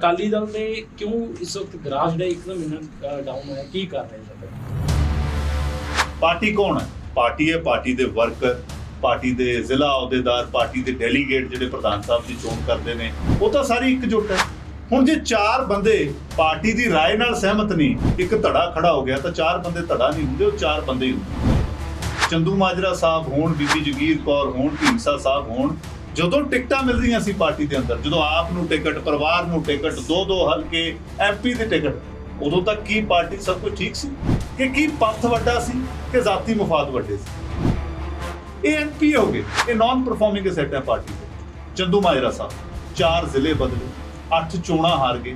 ਅਕਾਲੀ ਦਲ ਦੇ ਕਿਉਂ ਇਸ ਵਕਤ ਗਰਾਜ ਜਿਹੜਾ ਇੱਕਦਮ ਇੰਨਾ ਡਾਊਨ ਹੋਇਆ ਕੀ ਕਰ ਰਹੇ ਸਰ ਪਾਰਟੀ ਕੌਣ ਹੈ ਪਾਰਟੀ ਹੈ ਪਾਰਟੀ ਦੇ ਵਰਕਰ ਪਾਰਟੀ ਦੇ ਜ਼ਿਲ੍ਹਾ ਅਹੁਦੇਦਾਰ ਪਾਰਟੀ ਦੇ ਡੈਲੀਗੇਟ ਜਿਹੜੇ ਪ੍ਰਧਾਨ ਸਾਹਿਬ ਦੀ ਚੋਣ ਕਰਦੇ ਨੇ ਉਹ ਤਾਂ ਸਾਰੀ ਇਕਜੁੱਟ ਹੈ ਹੁਣ ਜੇ ਚਾਰ ਬੰਦੇ ਪਾਰਟੀ ਦੀ رائے ਨਾਲ ਸਹਿਮਤ ਨਹੀਂ ਇੱਕ ਧੜਾ ਖੜਾ ਹੋ ਗਿਆ ਤਾਂ ਚਾਰ ਬੰਦੇ ਧੜਾ ਨਹੀਂ ਹੁੰਦੇ ਉਹ ਚਾਰ ਬੰਦੇ ਹੀ ਹੁੰਦੇ ਚੰਦੂ ਮਾਜਰਾ ਸਾਹਿਬ ਹੋਣ ਬੀਬੀ ਜਗੀਰ ਕੌਰ ਹੋਣ ਢੀਂਡਸਾ ਸਾਹਿਬ ਹੋਣ ਜਦੋਂ ਟਿਕਟਾਂ ਮਿਲਦੀਆਂ ਸੀ ਪਾਰਟੀ ਦੇ ਅੰਦਰ, ਜਦੋਂ ਆਪ ਨੂੰ ਟਿਕਟ, ਪਰਿਵਾਰ ਨੂੰ ਟਿਕਟ ਦੋ ਦੋ ਹਲਕੇ ਐਮਪੀ ਦੀ ਟਿਕਟ, ਉਦੋਂ ਤੱਕ ਕੀ ਪਾਰਟੀ ਸਭ ਕੁਝ ਠੀਕ ਸੀ? ਕਿ ਕੀ ਪੰਥ ਵੱਡਾ ਸੀ ਕਿ ਜ਼ਾਤੀ ਮਫਾਦ ਵੱਡੇ ਸੀ? ਇਹ ਐਮਪੀ ਹੋ ਗਏ, ਇਹ ਨਾਨ ਪਰਫਾਰਮਿੰਗ ਅਸੈਟ ਹੈ ਪਾਰਟੀ ਦੇ ਚੰਦੂ ਮਾਜਰਾ ਸਾਹਿਬ, ਚਾਰ ਜ਼ਿਲ੍ਹੇ ਬਦਲੇ, ਅੱਠ ਚੋਣਾਂ ਹਾਰ ਗਏ।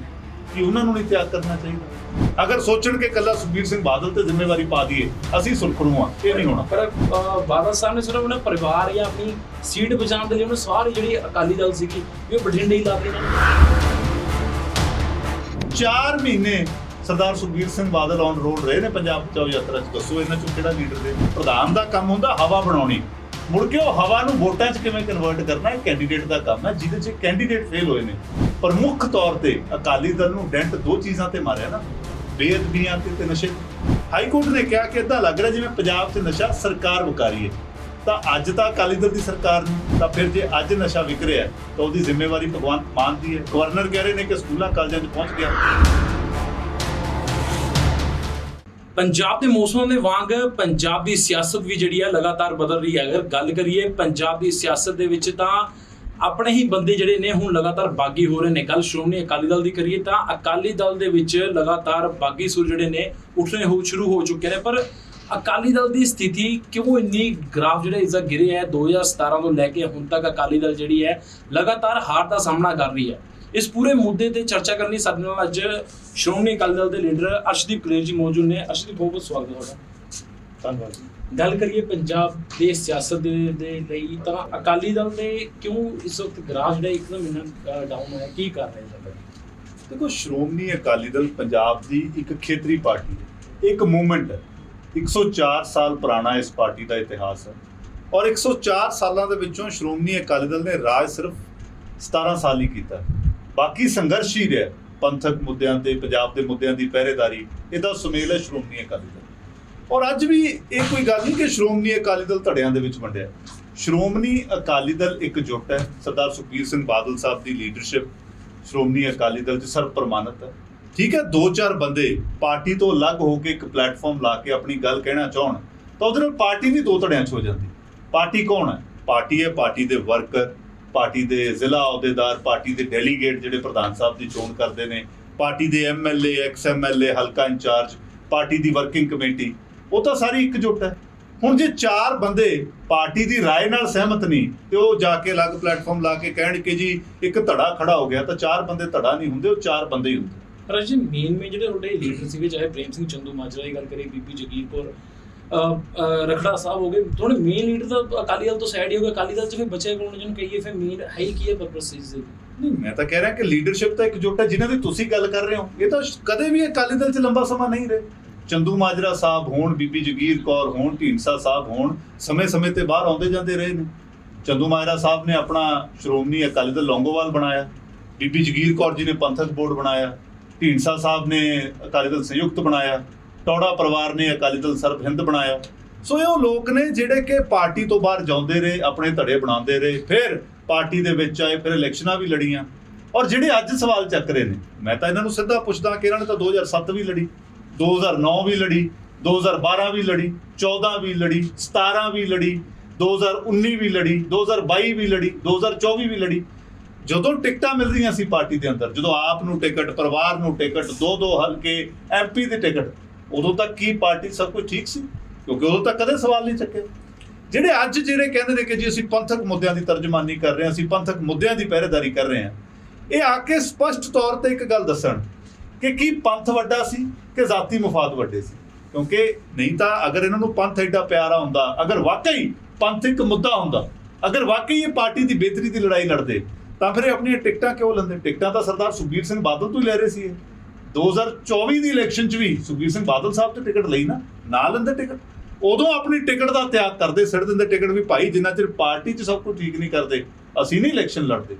ਕਿ ਉਹਨਾਂ ਨੂੰ ਨਹੀਂ ਤਿਆਗ ਕਰਨਾ ਚਾਹੀਦਾ। ਅਗਰ ਸੋਚਣ ਕਿ ਕੱਲਾ ਸੁਖਬੀਰ ਸਿੰਘ ਬਾਦਲ ਤੇ ਜ਼ਿੰਮੇਵਾਰੀ ਪਾ ਦਈਏ ਅਸੀਂ ਸੁਰਖਰੂ ਹਾਂ ਇਹ ਨਹੀਂ ਹੋਣਾ। ਪਰ ਬਾਦਲ ਸਾਹਿਬ ਨੇ ਸਿਰਫ ਉਹਨਾਂ ਪਰਿਵਾਰ ਜਾਂ ਆਪਣੀ ਸੀਟ ਬਚਾਉਣ ਦੇ ਲਈ ਉਹਨੇ ਸਾਰੀ ਜਿਹੜੀ ਅਕਾਲੀ ਦਲ ਸੀਗੀ ਉਹ ਬਠਿੰਡੇ ਹੀ ਲਾ ਦੇ ਚਾਰ ਮਹੀਨੇ ਸਰਦਾਰ ਸੁਖਬੀਰ ਸਿੰਘ ਬਾਦਲ ਔਨ ਰੋਡ ਰਹੇ ਨੇ ਪੰਜਾਬ ਬਚਾਓ ਯਾਤਰਾ ਚ। ਦੱਸੋ ਇਹਨਾਂ ਚੋਂ ਕਿਹੜਾ ਲੀਡਰ ਦੇ? ਪ੍ਰਧਾਨ ਦਾ ਕੰਮ ਹੁੰਦਾ ਹਵਾ ਬਣਾਉਣੀ। ਮੁੜ ਕੇ ਉਹ ਹਵਾ ਨੂੰ ਵੋਟਾਂ 'ਚ ਕਿਵੇਂ ਕਨਵਰਟ ਕਰਨਾ, ਇਹ ਕੈਂਡੀਡੇਟ ਦਾ ਕੰਮ ਹੈ, ਜਿਹਦੇ 'ਚ ਕੈਂਡੀਡੇਟ ਫੇਲ ਹੋਏ ਨੇ। ਪਰ ਮੁੱਖ ਤੌਰ ਤੇ ਅਕਾਲੀ ਦਲ ਨੂੰ ਡੈਂਟ ਦੋ ਚੀਜ਼ਾਂ ਤੇ ਮਾਰਿਆ ਨਾ, ਬੇਅਦਬੀਆਂ ਤੇ ਤੇ ਨਸ਼ੇ। ਹਾਈ ਕੋਰਟ ਨੇ ਕਿਹਾ ਕਿ ਇਦਾਂ ਲੱਗ ਰਿਹਾ ਜਿਵੇਂ ਪੰਜਾਬ 'ਚ ਨਸ਼ਾ ਸਰਕਾਰ ਵਿਕਾਰੀ ਹੈ ਤਾਂ ਅੱਜ ਤਾਂ ਅਕਾਲੀ ਦਲ ਦੀ ਸਰਕਾਰ ਨੂੰ, ਤਾਂ ਫਿਰ ਜੇ ਅੱਜ ਨਸ਼ਾ ਵਿਕ ਰਿਹਾ, ਤਾਂ ਉਹਦੀ ਜ਼ਿੰਮੇਵਾਰੀ ਭਗਵੰਤ ਮਾਨ ਦੀ ਹੈ ਗਵਰਨਰ ਕਹਿ ਰਹੇ ਨੇ ਕਿ ਸਕੂਲਾਂ, ਕਾਲਜਾਂ 'ਚ ਪਹੁੰਚ ਗਿਆ। ਪੰਜਾਬ ਦੇ ਮੌਸਮਾਂ ਦੇ ਵਾਂਗ ਪੰਜਾਬ ਦੀ ਸਿਆਸਤ ਵੀ ਜਿਹੜੀ ਹੈ ਲਗਾਤਾਰ ਬਦਲ ਰਹੀ ਹੈ। ਅਗਰ ਗੱਲ ਕਰੀਏ ਪੰਜਾਬ ਦੀ ਸਿਆਸਤ ਦੇ ਵਿੱਚ ਤਾਂ ਆਪਣੇ ਹੀ ਬੰਦੇ ਜਿਹੜੇ ਨੇ ਹੁਣ ਲਗਾਤਾਰ ਬਾਗੀ ਹੋ ਰਹੇ ਨੇ। ਕੱਲ ਸ਼੍ਰੋਮਣੀ ਅਕਾਲੀ ਦਲ ਦੀ ਕਰੀਏ ਤਾਂ ਅਕਾਲੀ ਦਲ ਦੇ ਵਿੱਚ ਲਗਾਤਾਰ ਬਾਗੀ ਸੁਰ ਜਿਹੜੇ ਨੇ ਉੱਠਣੇ ਹੋ, ਸ਼ੁਰੂ ਹੋ ਚੁੱਕੇ ਨੇ। ਪਰ ਅਕਾਲੀ ਦਲ ਦੀ ਸਥਿਤੀ ਕਿਉਂ ਇੰਨੀ ਗ੍ਰਾਫ ਜਿਹੜਾ ਇਸਦਾ ਗਿਰੇ ਹੈ? 2017 ਤੋਂ ਲੈ ਕੇ ਹੁਣ ਤੱਕ ਅਕਾਲੀ ਦਲ ਜਿਹੜੀ ਹੈ ਲਗਾਤਾਰ ਹਾਰ ਦਾ ਸਾਹਮਣਾ ਕਰ ਰਹੀ ਹੈ। ਇਸ ਪੂਰੇ ਮੁੱਦੇ ਤੇ ਚਰਚਾ ਕਰਨ ਲਈ ਸਾਡੇ ਨਾਲ ਅੱਜ ਸ਼੍ਰੋਮਣੀ ਅਕਾਲੀ ਦਲ ਦੇ ਲੀਡਰ ਅਰਸ਼ਦੀਪ ਕਲੇਰ ਜੀ ਮੌਜੂਦ ਨੇ। ਅਰਸ਼ਦੀਪ ਬਹੁਤ ਬਹੁਤ ਸਵਾਗਤ ਹੈ ਤੁਹਾਡਾ। ਧੰਨਵਾਦ ਜੀ। ਗੱਲ ਕਰੀਏ ਪੰਜਾਬ ਦੇ ਸਿਆਸਤ ਦੇ ਲਈ, ਤਾਂ ਅਕਾਲੀ ਦਲ ਨੇ ਕਿਉਂ ਇਸ ਵਕਤ ਗ੍ਰਾਫ ਜਿਹੜਾ ਇੱਕਦਮ ਇੰਨਾ ਡਾਊਨ ਹੋਇਆ? ਕੀ ਕਰ ਰਹੇ ਸਰ ਦੇਖੋ, ਸ਼੍ਰੋਮਣੀ ਅਕਾਲੀ ਦਲ ਪੰਜਾਬ ਦੀ ਇੱਕ ਖੇਤਰੀ ਪਾਰਟੀ ਹੈ। ਇੱਕ ਮੂਵਮੈਂਟ ਹੈ। 104 ਸਾਲ ਪੁਰਾਣਾ ਇਸ ਪਾਰਟੀ ਦਾ ਇਤਿਹਾਸ ਹੈ। ਔਰ 104 ਸਾਲਾਂ ਦੇ ਵਿੱਚੋਂ ਸ਼੍ਰੋਮਣੀ ਅਕਾਲੀ ਦਲ ਨੇ ਰਾਜ ਸਿਰਫ 17 ਸਾਲ ਹੀ ਕੀਤਾ ਬਾਕੀ ਸੰਘਰਸ਼ ਹੀ ਰਿਹਾ। ਪੰਥਕ ਮੁੱਦਿਆਂ ਤੇ, ਪੰਜਾਬ ਦੇ ਮੁੱਦਿਆਂ ਦੀ ਪਹਿਰੇਦਾਰੀ ਇਹਦਾ ਸੁਮੇਲ ਹੈ, ਸ਼੍ਰੋਮਣੀ ਅਕਾਲੀ ਦਲ। ਔਰ ਅੱਜ ਵੀ ਇਹ ਕੋਈ ਗੱਲ ਨਹੀਂ ਕਿ ਸ਼੍ਰੋਮਣੀ ਅਕਾਲੀ ਦਲ ਧੜਿਆਂ ਦੇ ਵਿੱਚ ਵੰਡਿਆ। ਸ਼੍ਰੋਮਣੀ ਅਕਾਲੀ ਦਲ ਇੱਕ ਜੁੱਟ ਹੈ। ਸਰਦਾਰ ਸੁਖਬੀਰ ਸਿੰਘ ਬਾਦਲ ਸਾਹਿਬ ਦੀ ਲੀਡਰਸ਼ਿਪ ਸ਼੍ਰੋਮਣੀ ਅਕਾਲੀ ਦਲ ਚ ਸਰਬ ਪ੍ਰਮਾਣਿਤ ਹੈ। ਠੀਕ ਹੈ ਦੋ ਚਾਰ ਬੰਦੇ ਪਾਰਟੀ ਤੋਂ ਅਲੱਗ ਹੋ ਕੇ ਇੱਕ ਪਲੇਟਫਾਰਮ ਲਾ ਕੇ ਆਪਣੀ ਗੱਲ ਕਹਿਣਾ ਚਾਹਣ, ਤਾਂ ਉਹਦੇ ਨਾਲ ਪਾਰਟੀ ਵੀ ਦੋ ਧੜਿਆਂ 'ਚ ਹੋ ਜਾਂਦੀ। ਪਾਰਟੀ ਕੌਣ ਹੈ? ਪਾਰਟੀ ਹੈ, ਪਾਰਟੀ ਦੇ ਵਰਕਰ। ਪਾਰਟੀ ਦੇ ਜ਼ਿਲ੍ਹਾ ਅਹੁਦੇਦਾਰ ਪਾਰਟੀ ਦੇ ਡੈਲੀਗੇਟ ਜਿਹੜੇ ਪ੍ਰਧਾਨ ਸਾਹਿਬ ਦੀ ਚੋਣ ਕਰਦੇ ਨੇ ਪਾਰਟੀ ਦੇ ਐਮਐਲਏ ਐਕਸ ਐਮਐਲਏ ਹਲਕਾ ਇੰਚਾਰਜ ਪਾਰਟੀ ਦੀ ਵਰਕਿੰਗ ਕਮੇਟੀ ਉਹ ਤਾਂ ਸਾਰੀ ਇਕਜੁੱਟ ਹੈ ਹੁਣ ਜੇ ਚਾਰ ਬੰਦੇ ਪਾਰਟੀ ਦੀ رائے ਨਾਲ ਸਹਿਮਤ ਨਹੀਂ ਤੇ ਉਹ ਜਾ ਕੇ ਅਲੱਗ ਪਲੇਟਫਾਰਮ ਲਾ ਕੇ ਕਹਿਣ ਕਿ ਜੀ ਇੱਕ ਧੜਾ ਖੜਾ ਹੋ ਗਿਆ ਤਾਂ ਚਾਰ ਬੰਦੇ ਧੜਾ ਨਹੀਂ ਹੁੰਦੇ ਉਹ ਚਾਰ ਬੰਦੇ ਹੀ ਹੁੰਦੇ ਪਰ ਜੀ ਮੇਨ ਮੇਨ ਜਿਹੜੇ ਤੁਹਾਡੇ ਲੀਡਰ ਸੀਗੇ ਚਾਹੇ ਪ੍ਰੇਮ ਸਿੰਘ ਚੰਦੂ ਮਾਜਰਾ ਦੀ ਗੱਲ ਕਰੀਏ ਬੀਬੀ ਜਗੀਰ ਕੌਰ ਅਹ, ਅਹ, ਰਖੜਾ ਸਾਹਿਬ ਹੋ ਗਏ। ਥੋੜੇ ਮੇਨ ਲੀਡਰ ਤਾਂ ਅਕਾਲੀ ਦਲ ਤੋਂ ਸਾਈਡ ਹੀ ਹੋ ਗਏ ਅਕਾਲੀ ਦਲ ਚ ਫਿਰ ਬਚੇ ਕੋਣ ਜਿਹਨੂੰ ਕਹੀਏ ਫਿਰ ਮੇਨ ਹੈ ਹੀ ਕੀ ਹੈ ਪਰਪਸ ਇਸ ਦੇ ਨਹੀਂ, ਮੈਂ ਤਾਂ ਕਹਿ ਰਿਹਾ ਕਿ ਲੀਡਰਸ਼ਿਪ ਤਾਂ ਇਕਜੁੱਟ ਹੈ, ਜਿਨ੍ਹਾਂ ਦੀ ਤੁਸੀਂ ਗੱਲ ਕਰ ਰਹੇ ਹੋ। ਇਹ ਤਾਂ ਕਦੇ ਵੀ ਅਕਾਲੀ ਦਲ 'ਚ ਲੰਬਾ ਸਮਾਂ ਨਹੀਂ ਰਹੇ। ਚੰਦੂ ਮਾਜਰਾ ਸਾਹਿਬ ਹੋਣ, ਬੀਬੀ ਜਗੀਰ ਕੌਰ ਹੋਣ, ਢੀਂਡਸਾ ਸਾਹਿਬ ਹੋਣ, ਸਮੇਂ-ਸਮੇਂ ਤੇ ਬਾਹਰ ਆਉਂਦੇ ਜਾਂਦੇ ਰਹੇ ਨੇ। ਚੰਦੂ ਮਾਜਰਾ ਸਾਹਿਬ ਨੇ ਆਪਣਾ ਸ਼੍ਰੋਮਣੀ ਅਕਾਲੀ ਦਲ ਲੌਂਗੋਵਾਲ ਬਣਾਇਆ। ਬੀਬੀ ਜਗੀਰ ਕੌਰ ਜੀ ਨੇ ਪੰਥਕ ਬੋਰਡ ਬਣਾਇਆ। ਢੀਂਡਸਾ ਸਾਹਿਬ ਨੇ ਅਕਾਲੀ ਦਲ ਸੰਯੁਕਤ ਬਣਾਇਆ। ਟੌੜਾ ਪਰਿਵਾਰ ਨੇ ਅਕਾਲੀ ਦਲ ਸਰਬ ਹਿੰਦ ਬਣਾਇਆ। ਸੋ ਇਹ ਉਹ ਲੋਕ ਨੇ ਜਿਹੜੇ ਕਿ ਪਾਰਟੀ ਤੋਂ ਬਾਹਰ ਜਾਂਦੇ ਰਹੇ, ਆਪਣੇ ਧੜੇ ਬਣਾਉਂਦੇ ਰਹੇ, ਫਿਰ ਪਾਰਟੀ ਦੇ ਵਿੱਚ ਆਏ, ਫਿਰ ਇਲੈਕਸ਼ਨਾਂ ਵੀ ਲੜੀਆਂ। ਔਰ ਜਿਹੜੇ ਅੱਜ ਸਵਾਲ ਚੱਕ ਰਹੇ ਨੇ, ਮੈਂ ਤਾਂ ਇਹਨਾਂ ਨੂੰ ਸਿੱਧਾ ਪੁੱਛਦਾ ਕਿ ਇਹਨਾਂ ਨੇ ਤਾਂ 2007 ਵੀ ਲੜੀ 2009 ਵੀ ਲੜੀ 2012 ਵੀ ਲੜੀ 14 ਵੀ ਲੜੀ 17 ਵੀ ਲੜੀ 2019 ਵੀ ਲੜੀ 2022 ਵੀ ਲੜੀ 2024 ਵੀ ਲੜੀ। ਜਦੋਂ ਟਿਕਟਾਂ ਮਿਲਦੀਆਂ ਸੀ ਪਾਰਟੀ ਦੇ ਅੰਦਰ, ਜਦੋਂ ਆਪ ਨੂੰ ਟਿਕਟ, ਪਰਿਵਾਰ ਨੂੰ ਟਿਕਟ, ਦੋ ਦੋ ਹਲਕੇ ਐਮਪੀ ਦੀ ਟਿਕਟ ਉਦੋਂ ਤੱਕ ਕੀ ਪਾਰਟੀ ਸਭ ਕੁਝ ਠੀਕ ਸੀ? ਕਿਉਂਕਿ ਉਦੋਂ ਤੱਕ ਕਦੇ ਸਵਾਲ ਨਹੀਂ ਚੱਕੇ। ਜਿਹੜੇ ਅੱਜ ਜਿਹੜੇ ਕਹਿੰਦੇ ਨੇ ਕਿ ਜੀ ਅਸੀਂ ਪੰਥਕ ਮੁੱਦਿਆਂ ਦੀ ਤਰਜਮਾਨੀ ਕਰ ਰਹੇ ਹਾਂ, ਅਸੀਂ ਪੰਥਕ ਮੁੱਦਿਆਂ ਦੀ ਪਹਿਰੇਦਾਰੀ ਕਰ ਰਹੇ ਹਾਂ, ਇਹ ਆ ਕੇ ਸਪਸ਼ਟ ਤੌਰ ਤੇ ਇੱਕ ਗੱਲ ਦੱਸਣ ਕਿ ਕੀ ਪੰਥ ਵੱਡਾ ਸੀ ਕਿ ਜ਼ਾਤੀ ਮਫਾਦ ਵੱਡੇ ਸੀ? ਕਿਉਂਕਿ ਨਹੀਂ ਤਾਂ ਅਗਰ ਇਹਨਾਂ ਨੂੰ ਪੰਥ ਐਡਾ ਪਿਆਰਾ ਹੁੰਦਾ, ਅਗਰ ਵਾਕਈ ਪੰਥ ਇੱਕ ਮੁੱਦਾ ਹੁੰਦਾ, ਅਗਰ ਵਾਕਈ ਇਹ ਪਾਰਟੀ ਦੀ ਬਿਹਤਰੀ ਦੀ ਲੜਾਈ ਲੜਦੇ, ਤਾਂ ਫਿਰ ਇਹ ਆਪਣੀਆਂ ਟਿਕਟਾਂ ਕਿਉਂ ਲੈਂਦੇ? ਟਿਕਟਾਂ ਤਾਂ ਸਰਦਾਰ ਸੁਖਬੀਰ ਸਿੰਘ ਬਾਦਲ ਤੋਂ ਹੀ ਲੈ ਰਹੇ ਸੀ ਇਹ। 2024 ਦੀ ਇਲੈਕਸ਼ਨ 'ਚ ਵੀ ਸੁਖਬੀਰ ਸਿੰਘ ਬਾਦਲ ਸਾਹਿਬ ਤੇ ਟਿਕਟ ਲਈ ਨਾ ਨਾ ਲੈਂਦੇ ਟਿਕਟ। ਉਦੋਂ ਆਪਣੀ ਟਿਕਟ ਦਾ ਤਿਆਗ ਕਰਦੇ, ਸਿਰ ਦਿੰਦੇ ਟਿਕਟ ਵੀ ਭਾਈ, ਜਿੰਨਾ ਚਿਰ ਪਾਰਟੀ 'ਚ ਸਭ ਕੁਝ ਠੀਕ ਨਹੀਂ ਕਰਦੇ, ਅਸੀਂ ਨਹੀਂ ਇਲੈਕਸ਼ਨ ਲੜਦੇ।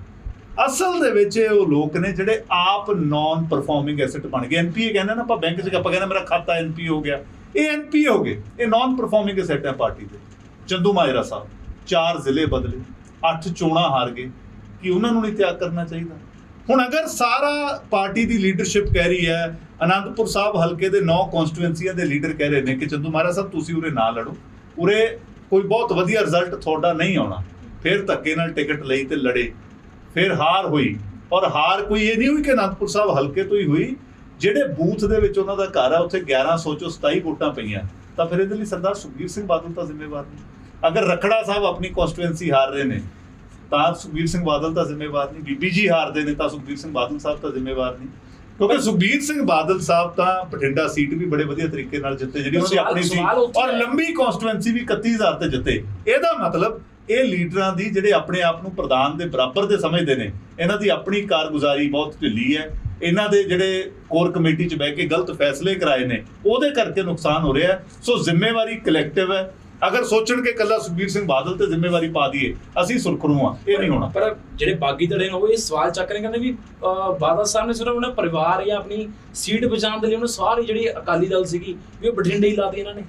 ਅਸਲ ਦੇ ਵਿੱਚ ਇਹ ਉਹ ਲੋਕ ਨੇ ਜਿਹੜੇ ਆਪ ਨਾਨ ਪਰਫਾਰਮਿੰਗ ਐਸੈਟ ਬਣ ਗਏ। ਐਨਪੀਏ ਕਹਿੰਦੇ ਨਾ ਆਪਾਂ ਬੈਂਕ 'ਚ ਆਪਾਂ ਕਹਿੰਦੇ, ਮੇਰਾ ਖਾਤਾ ਐਨਪੀ ਹੋ ਗਿਆ। ਇਹ ਐਨਪੀ ਹੋ ਗਏ। ਇਹ ਨਾਨ ਪਰਫਾਰਮਿੰਗ ਐਸੈਟ ਹੈ ਪਾਰਟੀ ਦੇ। ਚੰਦੂ ਮਾਜਰਾ ਸਾਹਿਬ, ਚਾਰ ਜ਼ਿਲ੍ਹੇ ਬਦਲੇ, ਅੱਠ ਚੋਣਾਂ ਹਾਰ ਗਏ। ਕਿ ਉਹਨਾਂ ਨੂੰ ਨਹੀਂ ਤਿਆਗ ਕਰਨਾ ਚਾਹੀਦਾ? ਹੁਣ ਅਗਰ ਸਾਰਾ ਪਾਰਟੀ ਦੀ ਲੀਡਰਸ਼ਿਪ ਕਹਿ ਰਹੀ ਹੈ, ਅਨੰਦਪੁਰ ਸਾਹਿਬ ਹਲਕੇ ਦੇ 9 ਕਨਸਟੀਟੂਐਂਸੀਆਂ ਦੇ ਲੀਡਰ ਕਹਿ ਰਹੇ ਨੇ ਕਿ ਚੰਦੂ ਮਹਾਰਾਜ ਸਾਹਿਬ, ਤੁਸੀਂ ਉਰੇ ਨਾ ਲੜੋ। ਉਰੇ ਕੋਈ ਬਹੁਤ ਵਧੀਆ ਰਿਜ਼ਲਟ ਤੁਹਾਡਾ ਨਹੀਂ ਆਉਣਾ। ਫਿਰ ਧੱਕੇ ਨਾਲ ਟਿਕਟ ਲਈ ਤੇ ਲੜੇ। ਫਿਰ ਹਾਰ ਹੋਈ। ਔਰ ਹਾਰ ਕੋਈ ਇਹ ਨਹੀਂ ਹੋਈ ਕਿ ਅਨੰਦਪੁਰ ਸਾਹਿਬ ਹਲਕੇ ਤੋਂ ਹੀ ਹੋਈ। ਜਿਹੜੇ ਬੂਥ ਦੇ ਵਿੱਚ ਉਹਨਾਂ ਦਾ ਘਰ ਆ, ਉੱਥੇ 1100 ਚੋਂ 27 ਵੋਟਾਂ ਪਈਆਂ। ਤਾਂ ਫਿਰ ਇਹਦੇ ਲਈ ਸਰਦਾਰ ਸੁਖਬੀਰ ਸਿੰਘ ਬਾਦਲ ਤਾਂ ਜ਼ਿੰਮੇਵਾਰ ਨਹੀਂ ਅਗਰ ਰਖੜਾ ਸਾਹਿਬ ਆਪਣੀ ਕਨਸਟੀਟੂਐਂਸੀ ਹਾਰ ਰਹੇ ਨੇ ਤਾਂ ਸੁਖਬੀਰ ਸਿੰਘ ਬਾਦਲ ਤਾਂ ਜ਼ਿੰਮੇਵਾਰ ਨਹੀਂ ਬੀਬੀ ਜੀ ਹਾਰਦੇ ਨੇ ਤਾਂ ਸੁਖਬੀਰ ਸਿੰਘ ਬਾਦਲ ਸਾਹਿਬ ਤਾਂ ਜ਼ਿੰਮੇਵਾਰ ਨਹੀਂ ਕਿਉਂਕਿ ਸੁਖਬੀਰ ਸਿੰਘ ਬਾਦਲ ਸਾਹਿਬ ਤਾਂ ਬਠਿੰਡਾ ਸੀਟ ਵੀ ਬੜੇ ਵਧੀਆ ਤਰੀਕੇ ਨਾਲ ਜਿੱਤੇ ਜਿਹੜੀ ਸਵਾਲ- ਆਪਣੀ ਸੀ ਔਰ। ਲੰਬੀ ਕਨਸਟੀਟੂਐਂਸੀ ਵੀ 31000 ਤੇ ਜਿੱਤੇ ਇਹਦਾ ਮਤਲਬ ਇਹ ਲੀਡਰਾਂ ਦੀ ਜਿਹੜੇ ਆਪਣੇ ਆਪ ਨੂੰ ਪ੍ਰਧਾਨ ਦੇ ਬਰਾਬਰ ਦੇ ਸਮਝਦੇ ਨੇ ਇਹਨਾਂ ਦੀ ਆਪਣੀ ਕਾਰਗੁਜ਼ਾਰੀ ਬਹੁਤ ਢਿੱਲੀ ਹੈ ਇਹਨਾਂ ਦੇ ਜਿਹੜੇ ਕੋਰ ਕਮੇਟੀ 'ਚ ਬਹਿ ਕੇ ਗਲਤ ਫੈਸਲੇ ਕਰਾਏ ਨੇ ਉਹਦੇ ਕਰਕੇ ਨੁਕਸਾਨ ਹੋ ਰਿਹਾ। ਸੋ ਜ਼ਿੰਮੇਵਾਰੀ ਕਲੈਕਟਿਵ ਹੈ ਅਗਰ ਸੋਚਣ ਕਿ ਕੱਲਾ ਸੁਖਬੀਰ ਸਿੰਘ ਬਾਦਲ ਤੇ ਜ਼ਿੰਮੇਵਾਰੀ ਪਾ ਦਈਏ ਅਸੀਂ ਸੁਰਖਰੂ ਆ ਇਹ ਨਹੀਂ ਹੋਣਾ। ਪਰ ਜਿਹੜੇ ਬਾਗੀ ਧੜੇ ਨੇ ਉਹ ਇਹ ਸਵਾਲ ਚੱਕ ਰਹੇ ਕਹਿੰਦੇ ਵੀ ਬਾਦਲ ਸਾਹਿਬ ਨੇ ਸਿਰਫ ਉਹਨਾਂ ਪਰਿਵਾਰ ਜਾਂ ਆਪਣੀ ਸੀਟ ਬਚਾਉਣ ਦੇ ਲਈ ਉਹਨੇ ਸਾਰੀ ਜਿਹੜੀ ਅਕਾਲੀ ਦਲ ਸੀਗੀ ਵੀ ਉਹ ਬਠਿੰਡੇ ਹੀ ਲਾਤੀ ਇਹਨਾਂ ਨੇ।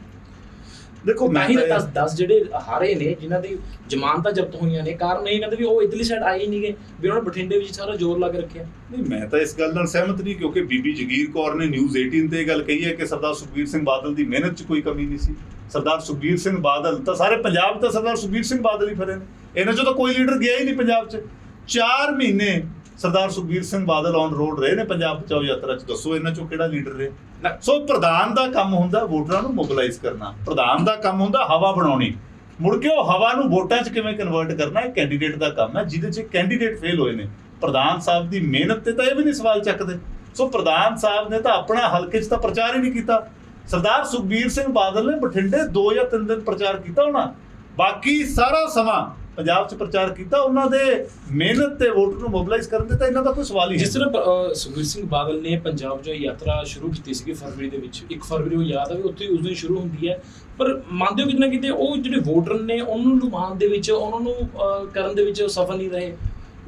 ਦੇਖੋ ਮੈਂ ਹੀ ਤਾਂ- 10 10 ਜਿਹੜੇ ਹਾਰੇ ਨੇ ਜਿਨ੍ਹਾਂ ਦੀ ਜ਼ਮਾਨਤਾਂ ਜ਼ਬਤ ਹੋਈਆਂ ਨੇ ਕਾਰਨ ਇਹ ਕਹਿੰਦੇ ਵੀ ਉਹ ਇਧਰਲੀ ਸਾਈਡ ਆਏ ਹੀ ਨਹੀਂਗੇ ਵੀ ਉਹਨਾਂ ਨੇ ਬਠਿੰਡੇ ਵਿੱਚ ਸਾਰਾ ਜ਼ੋਰ ਲਾ ਕੇ ਰੱਖਿਆ। ਨਹੀਂ ਮੈਂ ਤਾਂ ਇਸ ਗੱਲ ਨਾਲ ਸਹਿਮਤ ਨਹੀਂ ਕਿਉਂਕਿ ਬੀਬੀ ਜਗੀਰ ਕੌਰ ਨੇ ਨਿਊਜ਼ 18 ਤੇ ਇਹ ਗੱਲ ਕਹੀ ਹੈ ਕਿ ਸਰਦਾਰ ਸੁਖਬੀਰ ਸਿੰਘ ਬਾਦਲ ਦੀ ਮਿਹਨਤ 'ਚ ਕੋਈ ਕਮੀ ਨਹੀਂ ਸੀ। ਸਰਦਾਰ ਸੁਖਬੀਰ ਸਿੰਘ ਬਾਦਲ ਤਾਂ ਸਾਰੇ ਪੰਜਾਬ ਤਾਂ ਸਰਦਾਰ ਸੁਖਬੀਰ ਸਿੰਘ ਬਾਦਲ ਹੀ ਫਰੇ ਨੇ। ਇਹਨਾਂ 'ਚੋਂ ਤਾਂ ਕੋਈ ਲੀਡਰ ਗਿਆ ਹੀ ਨਹੀਂ ਪੰਜਾਬ 'ਚ। 4 ਮਹੀਨੇ ਸਰਦਾਰ ਸੁਖਬੀਰ ਸਿੰਘ ਬਾਦਲ ਔਨ ਰੋਡ ਰਹੇ ਨੇ ਪੰਜਾਬ ਬਚਾਓ ਯਾਤਰਾ 'ਚ। ਦੱਸੋ ਇਹਨਾਂ 'ਚੋਂ ਕਿਹੜਾ ਲੀਡਰ ਰਿਹਾ। ਸੋ ਪ੍ਰਧਾਨ ਦਾ ਕੰਮ ਹੁੰਦਾ ਵੋਟਰਾਂ ਨੂੰ ਮੋਬਿਲਾਈਜ਼ ਕਰਨਾ। ਪ੍ਰਧਾਨ ਦਾ ਕੰਮ ਹੁੰਦਾ ਹਵਾ ਬਣਾਉਣੀ। ਮੁੜ ਕੇ ਉਹ ਹਵਾ ਨੂੰ ਵੋਟਾਂ 'ਚ ਕਿਵੇਂ ਕਨਵਰਟ ਕਰਨਾ ਇਹ ਕੈਂਡੀਡੇਟ ਦਾ ਕੰਮ ਹੈ ਜਿਹਦੇ 'ਚ ਕੈਂਡੀਡੇਟ ਫੇਲ ਹੋਏ ਨੇ। ਪ੍ਰਧਾਨ ਸਾਹਿਬ ਦੀ ਮਿਹਨਤ ਤੇ ਤਾਂ ਇਹ ਵੀ ਨਹੀਂ ਸਵਾਲ ਚੱਕਦੇ। ਸੋ ਪ੍ਰਧਾਨ ਸਾਹਿਬ ਨੇ ਤਾਂ ਆਪਣਾ ਹਲਕੇ 'ਚ ਤਾਂ ਪ੍ਰਚਾਰ ਹੀ ਨਹੀਂ ਕੀਤਾ। ਸਰਦਾਰ ਸੁਖਬੀਰ ਸਿੰਘ ਬਾਦਲ ਨੇ ਬਠਿੰਡੇ 2 ਜਾਂ 3 ਦਿਨ ਪ੍ਰਚਾਰ ਕੀਤਾ ਹੋਣਾ। ਬਾਕੀ ਸਾਰਾ ਸਮਾਂ ਪੰਜਾਬ 'ਚ ਪ੍ਰਚਾਰ ਕੀਤਾ ਉਹਨਾਂ ਦੇ ਮਿਹਨਤ ਤੇ ਵੋਟ ਨੂੰ ਮੋਬਿਲਾਈਜ਼ ਕਰਨ ਦੇ ਤਾਂ ਇਹਨਾਂ ਦਾ ਕੋਈ ਸਵਾਲ ਹੀ ਜਿਸ ਤਰ੍ਹਾਂ ਸੁਖਬੀਰ ਸਿੰਘ ਬਾਦਲ ਨੇ ਪੰਜਾਬ ਜੋ ਯਾਤਰਾ ਸ਼ੁਰੂ ਕੀਤੀ ਸੀਗੀ ਫਰਵਰੀ ਦੇ ਵਿੱਚ। 1 ਫਰਵਰੀ ਨੂੰ ਯਾਦ ਹੈ ਵੀ ਉੱਥੇ ਉਸ ਦਿਨ ਸ਼ੁਰੂ ਹੁੰਦੀ ਹੈ। ਪਰ ਮੰਨਦੇ ਹੋ ਕਿਤੇ ਕਿਤੇ ਉਹ ਜਿਹੜੇ ਵੋਟਰ ਨੇ ਉਹਨਾਂ ਨੂੰ ਲੁਭਾਉਣ ਦੇ ਵਿੱਚ ਉਹਨਾਂ ਨੂੰ ਕਰਨ ਦੇ ਵਿੱਚ ਸਫਲ ਨਹੀਂ ਰਹੇ।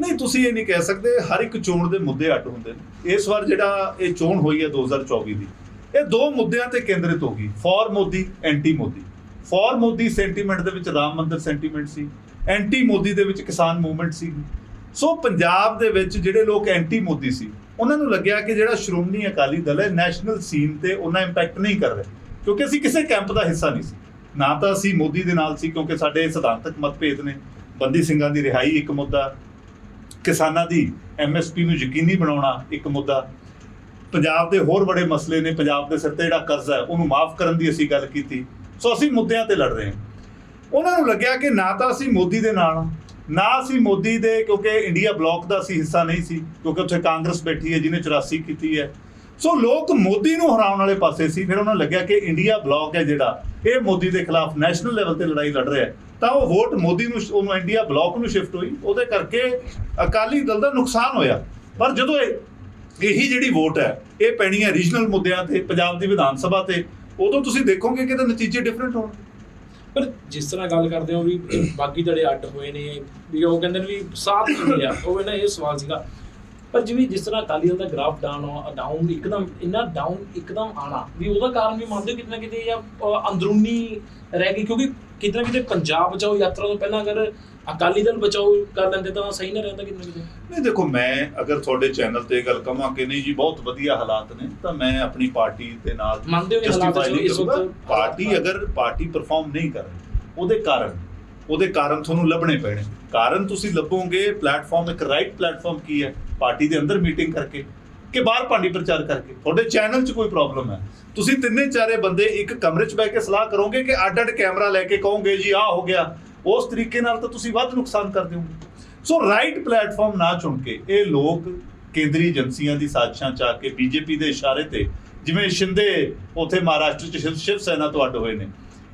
ਨਹੀਂ ਤੁਸੀਂ ਇਹ ਨਹੀਂ ਕਹਿ ਸਕਦੇ ਹਰ ਇੱਕ ਚੋਣ ਦੇ ਮੁੱਦੇ ਅੱਡ ਹੁੰਦੇ ਨੇ। ਇਸ ਵਾਰ ਜਿਹੜਾ ਇਹ ਚੋਣ ਹੋਈ ਹੈ 2024 ਦੀ ਇਹ ਦੋ ਮੁੱਦਿਆਂ ਤੇ ਕੇਂਦਰਿਤ ਹੋ ਗਈ। For Modi anti Modi. For Modi sentiment ਦੇ ਵਿੱਚ ਰਾਮ ਮੰਦਿਰ ਸੈਂਟੀਮੈਂਟ ਸੀ। ਐਂਟੀ ਮੋਦੀ ਦੇ ਵਿੱਚ ਕਿਸਾਨ ਮੂਵਮੈਂਟ ਸੀ। ਸੋ ਪੰਜਾਬ ਦੇ ਵਿੱਚ ਜਿਹੜੇ ਲੋਕ ਐਂਟੀ ਮੋਦੀ ਸੀ, ਉਹਨਾਂ ਨੂੰ ਲੱਗਿਆ ਕਿ ਜਿਹੜਾ ਸ਼੍ਰੋਮਣੀ ਅਕਾਲੀ ਦਲ ਹੈ ਨੈਸ਼ਨਲ ਸੀਨ ਤੇ ਉਹਨਾਂ ਇੰਪੈਕਟ ਨਹੀਂ ਕਰ ਰਿਹਾ। ਕਿਉਂਕਿ ਅਸੀਂ ਕਿਸੇ ਕੈਂਪ ਦਾ ਹਿੱਸਾ ਨਹੀਂ ਸੀ। ਨਾ ਤਾਂ ਅਸੀਂ ਮੋਦੀ ਦੇ ਨਾਲ ਸੀ, ਕਿਉਂਕਿ ਸਾਡੇ ਸਿਧਾਂਤਕ ਮਤਭੇਦ ਨੇ। ਬੰਦੀ ਸਿੰਘਾਂ ਦੀ ਰਿਹਾਈ ਇੱਕ ਮੁੱਦਾ। ਕਿਸਾਨਾਂ ਦੀ ਐਮਐਸਪੀ ਨੂੰ ਯਕੀਨੀ ਬਣਾਉਣਾ ਇੱਕ ਮੁੱਦਾ। ਪੰਜਾਬ ਦੇ ਹੋਰ ਬੜੇ ਮਸਲੇ ਨੇ, ਪੰਜਾਬ ਦੇ ਸਿਰ ਤੇ ਜਿਹੜਾ ਕਰਜ਼ਾ ਹੈ, ਉਹਨੂੰ ਮਾਫ ਕਰਨ ਦੀ ਅਸੀਂ ਗੱਲ ਕੀਤੀ। ਸੋ ਅਸੀਂ ਮੁੱਦਿਆਂ ਤੇ ਲੜ ਰਹੇ ਹਾਂ। ਉਹਨਾਂ ਨੂੰ ਲੱਗਿਆ ਕਿ ਨਾ ਤਾਂ ਅਸੀਂ ਮੋਦੀ ਦੇ ਨਾਲ ਨਾ ਅਸੀਂ ਮੋਦੀ ਦੇ, ਕਿਉਂਕਿ ਇੰਡੀਆ ਬਲੌਕ ਦਾ ਅਸੀਂ ਹਿੱਸਾ ਨਹੀਂ ਸੀ, ਕਿਉਂਕਿ ਉੱਥੇ ਕਾਂਗਰਸ ਬੈਠੀ ਹੈ, ਜਿਹਨੇ 84 ਕੀਤੀ ਹੈ। ਸੋ ਲੋਕ ਮੋਦੀ ਨੂੰ ਹਰਾਉਣ ਵਾਲੇ ਪਾਸੇ ਸੀ, ਫਿਰ ਉਹਨਾਂ ਨੂੰ ਲੱਗਿਆ ਕਿ ਇੰਡੀਆ ਬਲੌਕ ਹੈ ਜਿਹੜਾ, ਇਹ ਮੋਦੀ ਦੇ ਖਿਲਾਫ ਨੈਸ਼ਨਲ ਲੈਵਲ ਤੇ ਲੜਾਈ ਲੜ ਰਿਹਾ ਤਾਂ ਉਹ ਵੋਟ ਮੋਦੀ ਨੂੰ ਉਹਨੂੰ ਇੰਡੀਆ ਬਲੌਕ ਨੂੰ ਸ਼ਿਫਟ ਹੋਈ, ਉਹਦੇ ਕਰਕੇ ਅਕਾਲੀ ਦਲ ਦਾ ਨੁਕਸਾਨ ਹੋਇਆ। ਪਰ ਜਦੋਂ ਇਹੀ ਜਿਹੜੀ ਵੋਟ ਹੈ, ਇਹ ਪੈਣੀ ਹੈ ਰੀਜਨਲ ਮੁੱਦਿਆਂ ਤੇ, ਪੰਜਾਬ ਦੀ ਵਿਧਾਨ ਸਭਾ ਤੇ। ਉਦੋਂ ਤੁਸੀਂ ਦੇਖੋਗੇ ਕਿ ਇਹਦੇ ਨਤੀਜੇ ਡਿਫਰੈਂਟ ਹੋਣਗੇ ਪਰ ਜਿਸ ਤਰ੍ਹਾਂ ਗੱਲ ਕਰਦੇ ਹੋ ਵੀ ਬਾਕੀ ਜਿਹੜੇ ਅੱਡ ਹੋਏ ਨੇ, ਵੀ ਉਹ ਕਹਿੰਦੇ ਨੇ ਵੀ ਸਾਥ ਨਹੀਂ ਮਿਲਿਆ, ਉਹ ਇਹਨਾਂ ਇਹ ਸਵਾਲ ਸੀਗਾ। ਪਰ ਜਿਵੇਂ ਜਿਸ ਤਰ੍ਹਾਂ ਅਕਾਲੀ ਦਲ ਦਾ ਗ੍ਰਾਫ ਡਾਊਨ ਡਾਊਨ ਇੱਕਦਮ, ਇੰਨਾ ਡਾਊਨ ਇੱਕਦਮ ਆਣਾ ਵੀ ਉਹਦਾ ਕਾਰਨ ਵੀ ਮੰਨਦੇ ਕਿਤੇ ਨਾ ਕਿਤੇ ਜਾਂ ਅੰਦਰੂਨੀ ਰਹਿ ਗਈ ਕਿਉਂਕਿ ਕਿਤੇ ਨਾ ਕਿਤੇ ਪੰਜਾਬ ਬਚਾਓ ਯਾਤਰਾ ਤੋਂ ਪਹਿਲਾਂ ਅਗਰ ਅਕਾਲੀ ਦਲ ਬਚਾਓ ਕਰ ਲੈਂਦੇ ਤਾਂ ਸਹੀ ਨਾ ਰਹਿੰਦਾ ਕਿਤੇ ਨਾ ਕਿਤੇ। ਨਹੀਂ ਦੇਖੋ ਮੈਂ ਅਗਰ ਤੁਹਾਡੇ ਚੈਨਲ ਤੇ ਗੱਲ ਕਹਾਂ ਕਿ ਨਹੀਂ ਜੀ ਬਹੁਤ ਵਧੀਆ ਹਾਲਾਤ ਨੇ ਤਾਂ ਮੈਂ ਆਪਣੀ ਪਾਰਟੀ ਦੇ ਨਾਲ justify ਨਹੀਂ। ਵਕਤ? ਪਾਰਟੀ ਅਗਰ ਪਾਰਟੀ ਪਰਫਾਰਮ ਨਹੀਂ ਕਰ ਰਹੀ ਉਹਦੇ ਕਾਰਨ ਉਹਦੇ ਕਾਰਨ ਤੁਹਾਨੂੰ ਲੱਭਣੇ ਪੈਣੇ। ਕਾਰਨ ਤੁਸੀਂ ਲੱਭੋਗੇ ਪਲੇਟਫਾਰਮ ਇੱਕ ਰਾਈਟ ਪਲੇਟਫਾਰਮ ਕੀ ਹੈ? ਪਾਰਟੀ ਦੇ ਅੰਦਰ ਮੀਟਿੰਗ ਕਰਕੇ ਕਿ ਬਾਹਰ ਪਾਰਟੀ ਪ੍ਰਚਾਰ ਕਰਕੇ। ਤੁਹਾਡੇ ਚੈਨਲ 'ਚ ਕੋਈ ਪ੍ਰੋਬਲਮ ਹੈ। ਤੁਸੀਂ ਤਿੰਨੇ ਚਾਰੇ ਬੰਦੇ ਇੱਕ ਕਮਰੇ 'ਚ ਬਹਿ ਕੇ ਸਲਾਹ ਕਰੋਗੇ ਕਿ ਅੱਡ ਅੱਡ ਕੈਮਰਾ ਲੈ ਕੇ ਕਹੋਗੇ ਜੀ ਆਹ ਹੋ ਗਿਆ, ਉਸ ਤਰੀਕੇ ਨਾਲ ਤਾਂ ਤੁਸੀਂ ਵੱਧ ਨੁਕਸਾਨ ਕਰਦੇ ਹੋ। ਸੋ ਰਾਈਟ ਪਲੇਟਫਾਰਮ ਨਾ ਚੁਣ ਕੇ ਇਹ ਲੋਕ ਕੇਂਦਰੀ ਏਜੰਸੀਆਂ ਦੀ ਸਾਜ਼ਿਸ਼ਾਂ ਚ ਆ ਕੇ ਬੀਜੇਪੀ ਦੇ ਇਸ਼ਾਰੇ ਤੇ, ਜਿਵੇਂ ਸ਼ਿੰਦੇ ਉਥੇ ਮਹਾਰਾਸ਼ਟਰ ਚ ਸ਼ਿਵ ਸੈਨਾ ਤੋਂ ਅੱਡ ਹੋਏ ਨੇ,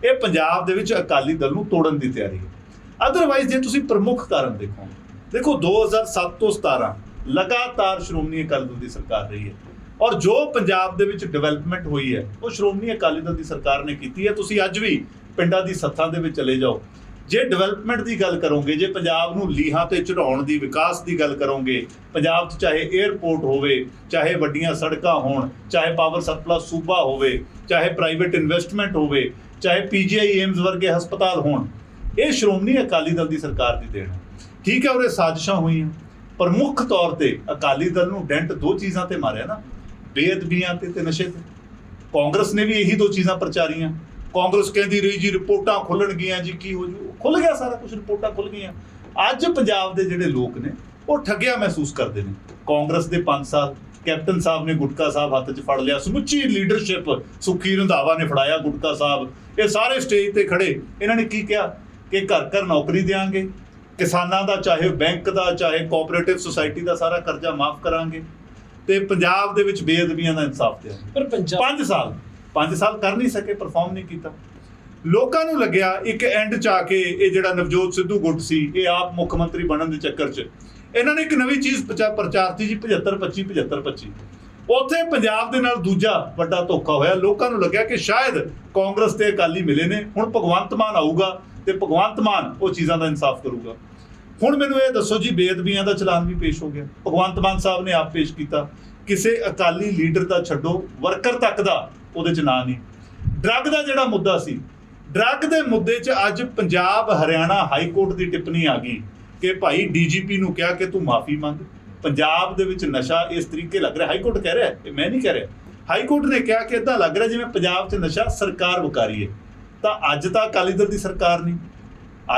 ਇਹ ਪੰਜਾਬ ਦੇ ਵਿੱਚ ਅਕਾਲੀ ਦਲ ਨੂੰ ਤੋੜਨ ਦੀ ਤਿਆਰੀ ਹੈ। ਅਦਰਵਾਈਜ਼ ਜੇ ਤੁਸੀਂ ਪ੍ਰਮੁੱਖ ਕਾਰਨ ਦੇਖੋ ਦੇਖੋ 2007 ਤੋਂ 17 ਲਗਾਤਾਰ ਸ਼੍ਰੋਮਣੀ ਅਕਾਲੀ ਦਲ ਦੀ ਸਰਕਾਰ ਰਹੀ ਹੈ। ਔਰ ਜੋ ਪੰਜਾਬ ਦੇ ਵਿੱਚ ਡਿਵੈਲਪਮੈਂਟ ਹੋਈ ਹੈ, ਉਹ ਸ਼੍ਰੋਮਣੀ ਅਕਾਲੀ ਦਲ ਦੀ ਸਰਕਾਰ ਨੇ ਕੀਤੀ ਹੈ। ਤੁਸੀਂ ਅੱਜ ਵੀ ਪਿੰਡਾਂ ਦੀ ਸੱਥਾਂ ਦੇ ਵਿੱਚ ਚਲੇ ਜਾਓ। ਜੇ ਡਿਵੈਲਪਮੈਂਟ ਦੀ ਗੱਲ ਕਰੋਗੇ, ਜੇ ਪੰਜਾਬ ਨੂੰ ਲੀਹਾਂ ਤੇ ਚੜਾਉਣ ਦੀ, ਵਿਕਾਸ ਦੀ ਗੱਲ ਕਰੋਗੇ, ਪੰਜਾਬ 'ਚ ਚਾਹੇ 에ਅਰਪੋਰਟ ਹੋਵੇ, ਚਾਹੇ ਵੱਡੀਆਂ ਸੜਕਾਂ ਹੋਣ, ਚਾਹੇ ਪਾਵਰ ਸਪਲਾਈ ਸੂਬਾ ਹੋਵੇ, ਚਾਹੇ ਪ੍ਰਾਈਵੇਟ ਇਨਵੈਸਟਮੈਂਟ ਹੋਵੇ, ਚਾਹੇ ਪੀਜੀਆਈ ਏਮਸ ਵਰਗੇ ਹਸਪਤਾਲ ਹੋਣ, ਇਹ ਸ਼੍ਰੋਮਣੀ ਅਕਾਲੀ ਦਲ ਦੀ ਸਰਕਾਰ ਦੀ ਦੇਣ ਹੈ। ਠੀਕ ਹੈ ਉਹਦੇ ਸਾਜ਼ਿਸ਼ਾਂ ਹੋਈਆਂ। ਪਰ ਮੁੱਖ ਤੌਰ ਤੇ ਅਕਾਲੀ ਦਲ ਨੂੰ ਡੈਂਟ ਦੋ ਚੀਜ਼ਾਂ ਤੇ ਮਾਰਿਆ ਨਾ। ਬੇਅਦਬੀਆਂ ਤੇ ਤੇ ਨਸ਼ੇ ਤੇ। ਕਾਂਗਰਸ ਨੇ ਵੀ ਇਹੀ ਦੋ ਚੀਜ਼ਾਂ ਪ੍ਰਚਾਰੀਆਂ। ਕਾਂਗਰਸ ਕਹਿੰਦੀ ਰਹੀ ਜੀ, ਰਿਪੋਰਟਾਂ ਖੁੱਲਣਗੀਆਂ ਜੀ, ਕੀ ਹੋ ਜੂ। ਖੁੱਲ ਗਿਆ ਸਾਰਾ ਕੁਝ ਰਿਪੋਰਟਾਂ ਖੁੱਲ ਗਈਆਂ। ਅੱਜ ਪੰਜਾਬ ਦੇ ਜਿਹੜੇ ਲੋਕ ਨੇ, ਉਹ ਠੱਗਿਆ ਮਹਿਸੂਸ ਕਰਦੇ ਨੇ। ਕਾਂਗਰਸ ਦੇ 5 ਸਾਲ, ਕੈਪਟਨ ਸਾਹਿਬ ਨੇ ਗੁਟਕਾ ਸਾਹਿਬ ਹੱਥ 'ਚ ਫੜ ਲਿਆ। ਸਮੁੱਚੀ ਲੀਡਰਸ਼ਿਪ ਸੁਖੀ ਰੰਧਾਵਾ ਨੇ ਫੜਾਇਆ ਗੁਟਕਾ ਸਾਹਿਬ। ਇਹ ਸਾਰੇ ਸਟੇਜ ਤੇ ਖੜੇ। ਇਹਨਾਂ ਨੇ ਕੀ ਕਿਹਾ? ਕਿ ਘਰ ਘਰ ਨੌਕਰੀ ਦੇਵਾਂਗੇ ਕਿਸਾਨਾਂ ਦਾ, ਚਾਹੇ ਬੈਂਕ ਦਾ, ਚਾਹੇ ਕੋਆਪਰੇਟਿਵ ਸੁਸਾਇਟੀ ਦਾ ਸਾਰਾ ਕਰਜ਼ਾ ਮਾਫ ਕਰਾਂਗੇ। ਤੇ ਪੰਜਾਬ ਦੇ ਵਿੱਚ ਬੇਅਦਬੀਆਂ ਦਾ ਇਨਸਾਫ ਦੇਵਾਂਗੇ ਪਰ ਪੰਜਾਬ 5 ਸਾਲ 5 ਸਾਲ ਕਰ ਨਹੀਂ ਸਕੇ ਪਰਫਾਰਮ ਨਹੀਂ ਕੀਤਾ। ਲੋਕਾਂ ਨੂੰ ਲੱਗਿਆ ਇੱਕ ਐਂਡ ਚ ਆ ਕੇ ਇਹ ਜਿਹੜਾ ਨਵਜੋਤ ਸਿੱਧੂ ਗੁੱਟ ਸੀ ਇਹ ਆਪ ਮੁੱਖ ਮੰਤਰੀ ਬਣਨ ਦੇ ਚੱਕਰ 'ਚ। ਇਹਨਾਂ ਨੇ ਇੱਕ ਨਵੀਂ ਚੀਜ਼ ਪ੍ਰਚਾ- ਪ੍ਰਚਾਰਤੀ ਜੀ 75 25 75 25 ਉੱਥੇ ਪੰਜਾਬ ਦੇ ਨਾਲ ਦੂਜਾ ਵੱਡਾ ਧੋਖਾ ਹੋਇਆ। ਲੋਕਾਂ ਨੂੰ ਲੱਗਿਆ ਕਿ ਸ਼ਾਇਦ ਕਾਂਗਰਸ ਤੇ ਅਕਾਲੀ ਮਿਲੇ ਨੇ। ਹੁਣ ਭਗਵੰਤ ਮਾਨ ਆਊਗਾ ਤੇ ਭਗਵੰਤ ਮਾਨ ਉਹ ਚੀਜ਼ਾਂ ਦਾ ਇਨਸਾਫ ਕਰੂਗਾ। ਹੁਣ ਮੈਨੂੰ ਇਹ ਦੱਸੋ ਜੀ, ਬੇਅਦਬੀਆਂ ਦਾ ਚਲਾਨ ਵੀ ਪੇਸ਼ ਹੋ ਗਿਆ। ਭਗਵੰਤ ਮਾਨ ਸਾਹਿਬ ਨੇ ਆਪ ਪੇਸ਼ ਕੀਤਾ। ਕਿਸੇ ਅਕਾਲੀ ਲੀਡਰ ਦਾ ਛੱਡੋ, ਵਰਕਰ ਤੱਕ ਦਾ ਉਹਦੇ ਚ ਨਾਂ ਨਹੀਂ। ਡਰੱਗ ਦਾ ਜਿਹੜਾ ਮੁੱਦਾ ਸੀ, ਡਰੱਗ ਦੇ ਮੁੱਦੇ 'ਚ ਅੱਜ ਪੰਜਾਬ ਹਰਿਆਣਾ ਹਾਈ ਕੋਰਟ ਦੀ ਟਿੱਪਣੀ ਆ ਗਈ ਕਿ ਭਾਈ ਡੀਜੀਪੀ ਨੂੰ ਕਿਹਾ ਕਿ ਤੂੰ ਮਾਫੀ ਮੰਗ। ਪੰਜਾਬ ਦੇ ਵਿੱਚ ਨਸ਼ਾ ਇਸ ਤਰੀਕੇ ਲੱਗ ਰਿਹਾ, ਹਾਈ ਕੋਰਟ ਕਹਿ ਰਿਹਾ ਇਹ ਮੈਂ ਨਹੀਂ ਕਹਿ ਰਿਹਾ। ਹਾਈ ਕੋਰਟ ਨੇ ਕਿਹਾ ਕਿ ਇਦਾਂ ਲੱਗ ਰਿਹਾ ਜਿਵੇਂ ਪੰਜਾਬ 'ਚ ਨਸ਼ਾ ਸਰਕਾਰ ਵਕਾਰੀ ਹੈ। ਤਾਂ ਅੱਜ ਤਾਂ ਅਕਾਲੀ ਦਲ ਦੀ ਸਰਕਾਰ ਨਹੀਂ।